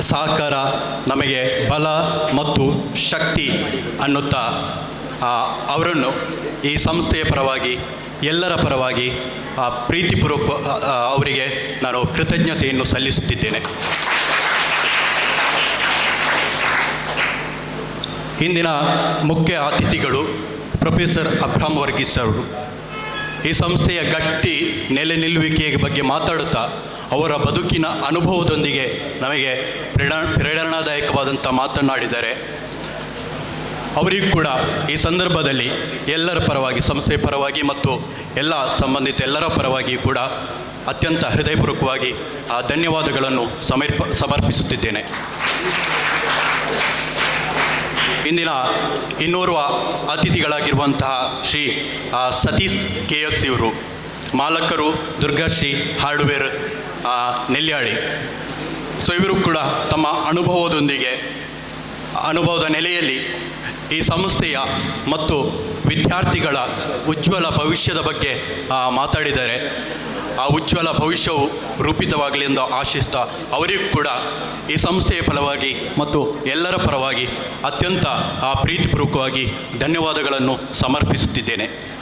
H: ಸಹಕಾರ, ನಮಗೆ ಬಲ ಮತ್ತು ಶಕ್ತಿ ಅನ್ನುತ್ತಾ ಅವರನ್ನು ಈ ಸಂಸ್ಥೆಯ ಪರವಾಗಿ, ಎಲ್ಲರ ಪರವಾಗಿ ಪ್ರೀತಿಪೂರ್ವಕ ಅವರಿಗೆ ನಾನು ಕೃತಜ್ಞತೆಯನ್ನು ಸಲ್ಲಿಸುತ್ತಿದ್ದೇನೆ. ಇಂದಿನ ಮುಖ್ಯ ಅತಿಥಿಗಳು ಪ್ರೊಫೆಸರ್ ಅಬ್ರಾಮ್ ವರ್ಗೀಸ್ ಅವರು ಈ ಸಂಸ್ಥೆಯ ಗಟ್ಟಿ ನೆಲೆ ನಿಲ್ಲುವಿಕೆಯ ಬಗ್ಗೆ ಮಾತಾಡುತ್ತಾ ಅವರ ಬದುಕಿನ ಅನುಭವದೊಂದಿಗೆ ನಮಗೆ ಪ್ರೇರಣ, ಪ್ರೇರಣಾದಾಯಕವಾದಂಥ ಮಾತನಾಡಿದ್ದಾರೆ ಅವರಿಗೂ ಕೂಡ ಈ ಸಂದರ್ಭದಲ್ಲಿ ಎಲ್ಲರ ಪರವಾಗಿ, ಸಂಸ್ಥೆಯ ಪರವಾಗಿ ಮತ್ತು ಎಲ್ಲ ಸಂಬಂಧಿತ ಎಲ್ಲರ ಪರವಾಗಿ ಕೂಡ ಅತ್ಯಂತ ಹೃದಯಪೂರ್ವಕವಾಗಿ ಆ ಧನ್ಯವಾದಗಳನ್ನು ಸಮರ್ಪ, ಸಮರ್ಪಿಸುತ್ತಿದ್ದೇನೆ. ಇಂದಿನ ಇನ್ನೋರ್ವ ಅತಿಥಿಗಳಾಗಿರುವಂತಹ ಶ್ರೀ ಸತೀಶ್ ಕೆ ಎಸ್ ಇವರು, ಮಾಲಕರು ದುರ್ಗಾಶ್ರೀ ಹಾರ್ಡ್ವೇರ್ ಆ, ನೆಲ್ಯಾಡಿ ಸೊ ಇವರು ಕೂಡ ತಮ್ಮ ಅನುಭವದೊಂದಿಗೆ ಅನುಭವದ ನೆಲೆಯಲ್ಲಿ ಈ ಸಂಸ್ಥೆಯ ಮತ್ತು ವಿದ್ಯಾರ್ಥಿಗಳ ಉಜ್ವಲ ಭವಿಷ್ಯದ ಬಗ್ಗೆ ಮಾತಾಡಿದ್ದಾರೆ. ಆ ಉಜ್ವಲ ಭವಿಷ್ಯವು ರೂಪಿತವಾಗಲಿ ಎಂದು ಆಶಿಸ್ತಾ ಅವರಿಗೂ ಕೂಡ ಈ ಸಂಸ್ಥೆಯ ಫಲವಾಗಿ ಮತ್ತು ಎಲ್ಲರ ಪರವಾಗಿ ಅತ್ಯಂತ ಆ, ಪ್ರೀತಿಪೂರ್ವಕವಾಗಿ ಧನ್ಯವಾದಗಳನ್ನು ಸಮರ್ಪಿಸುತ್ತಿದ್ದೇನೆ.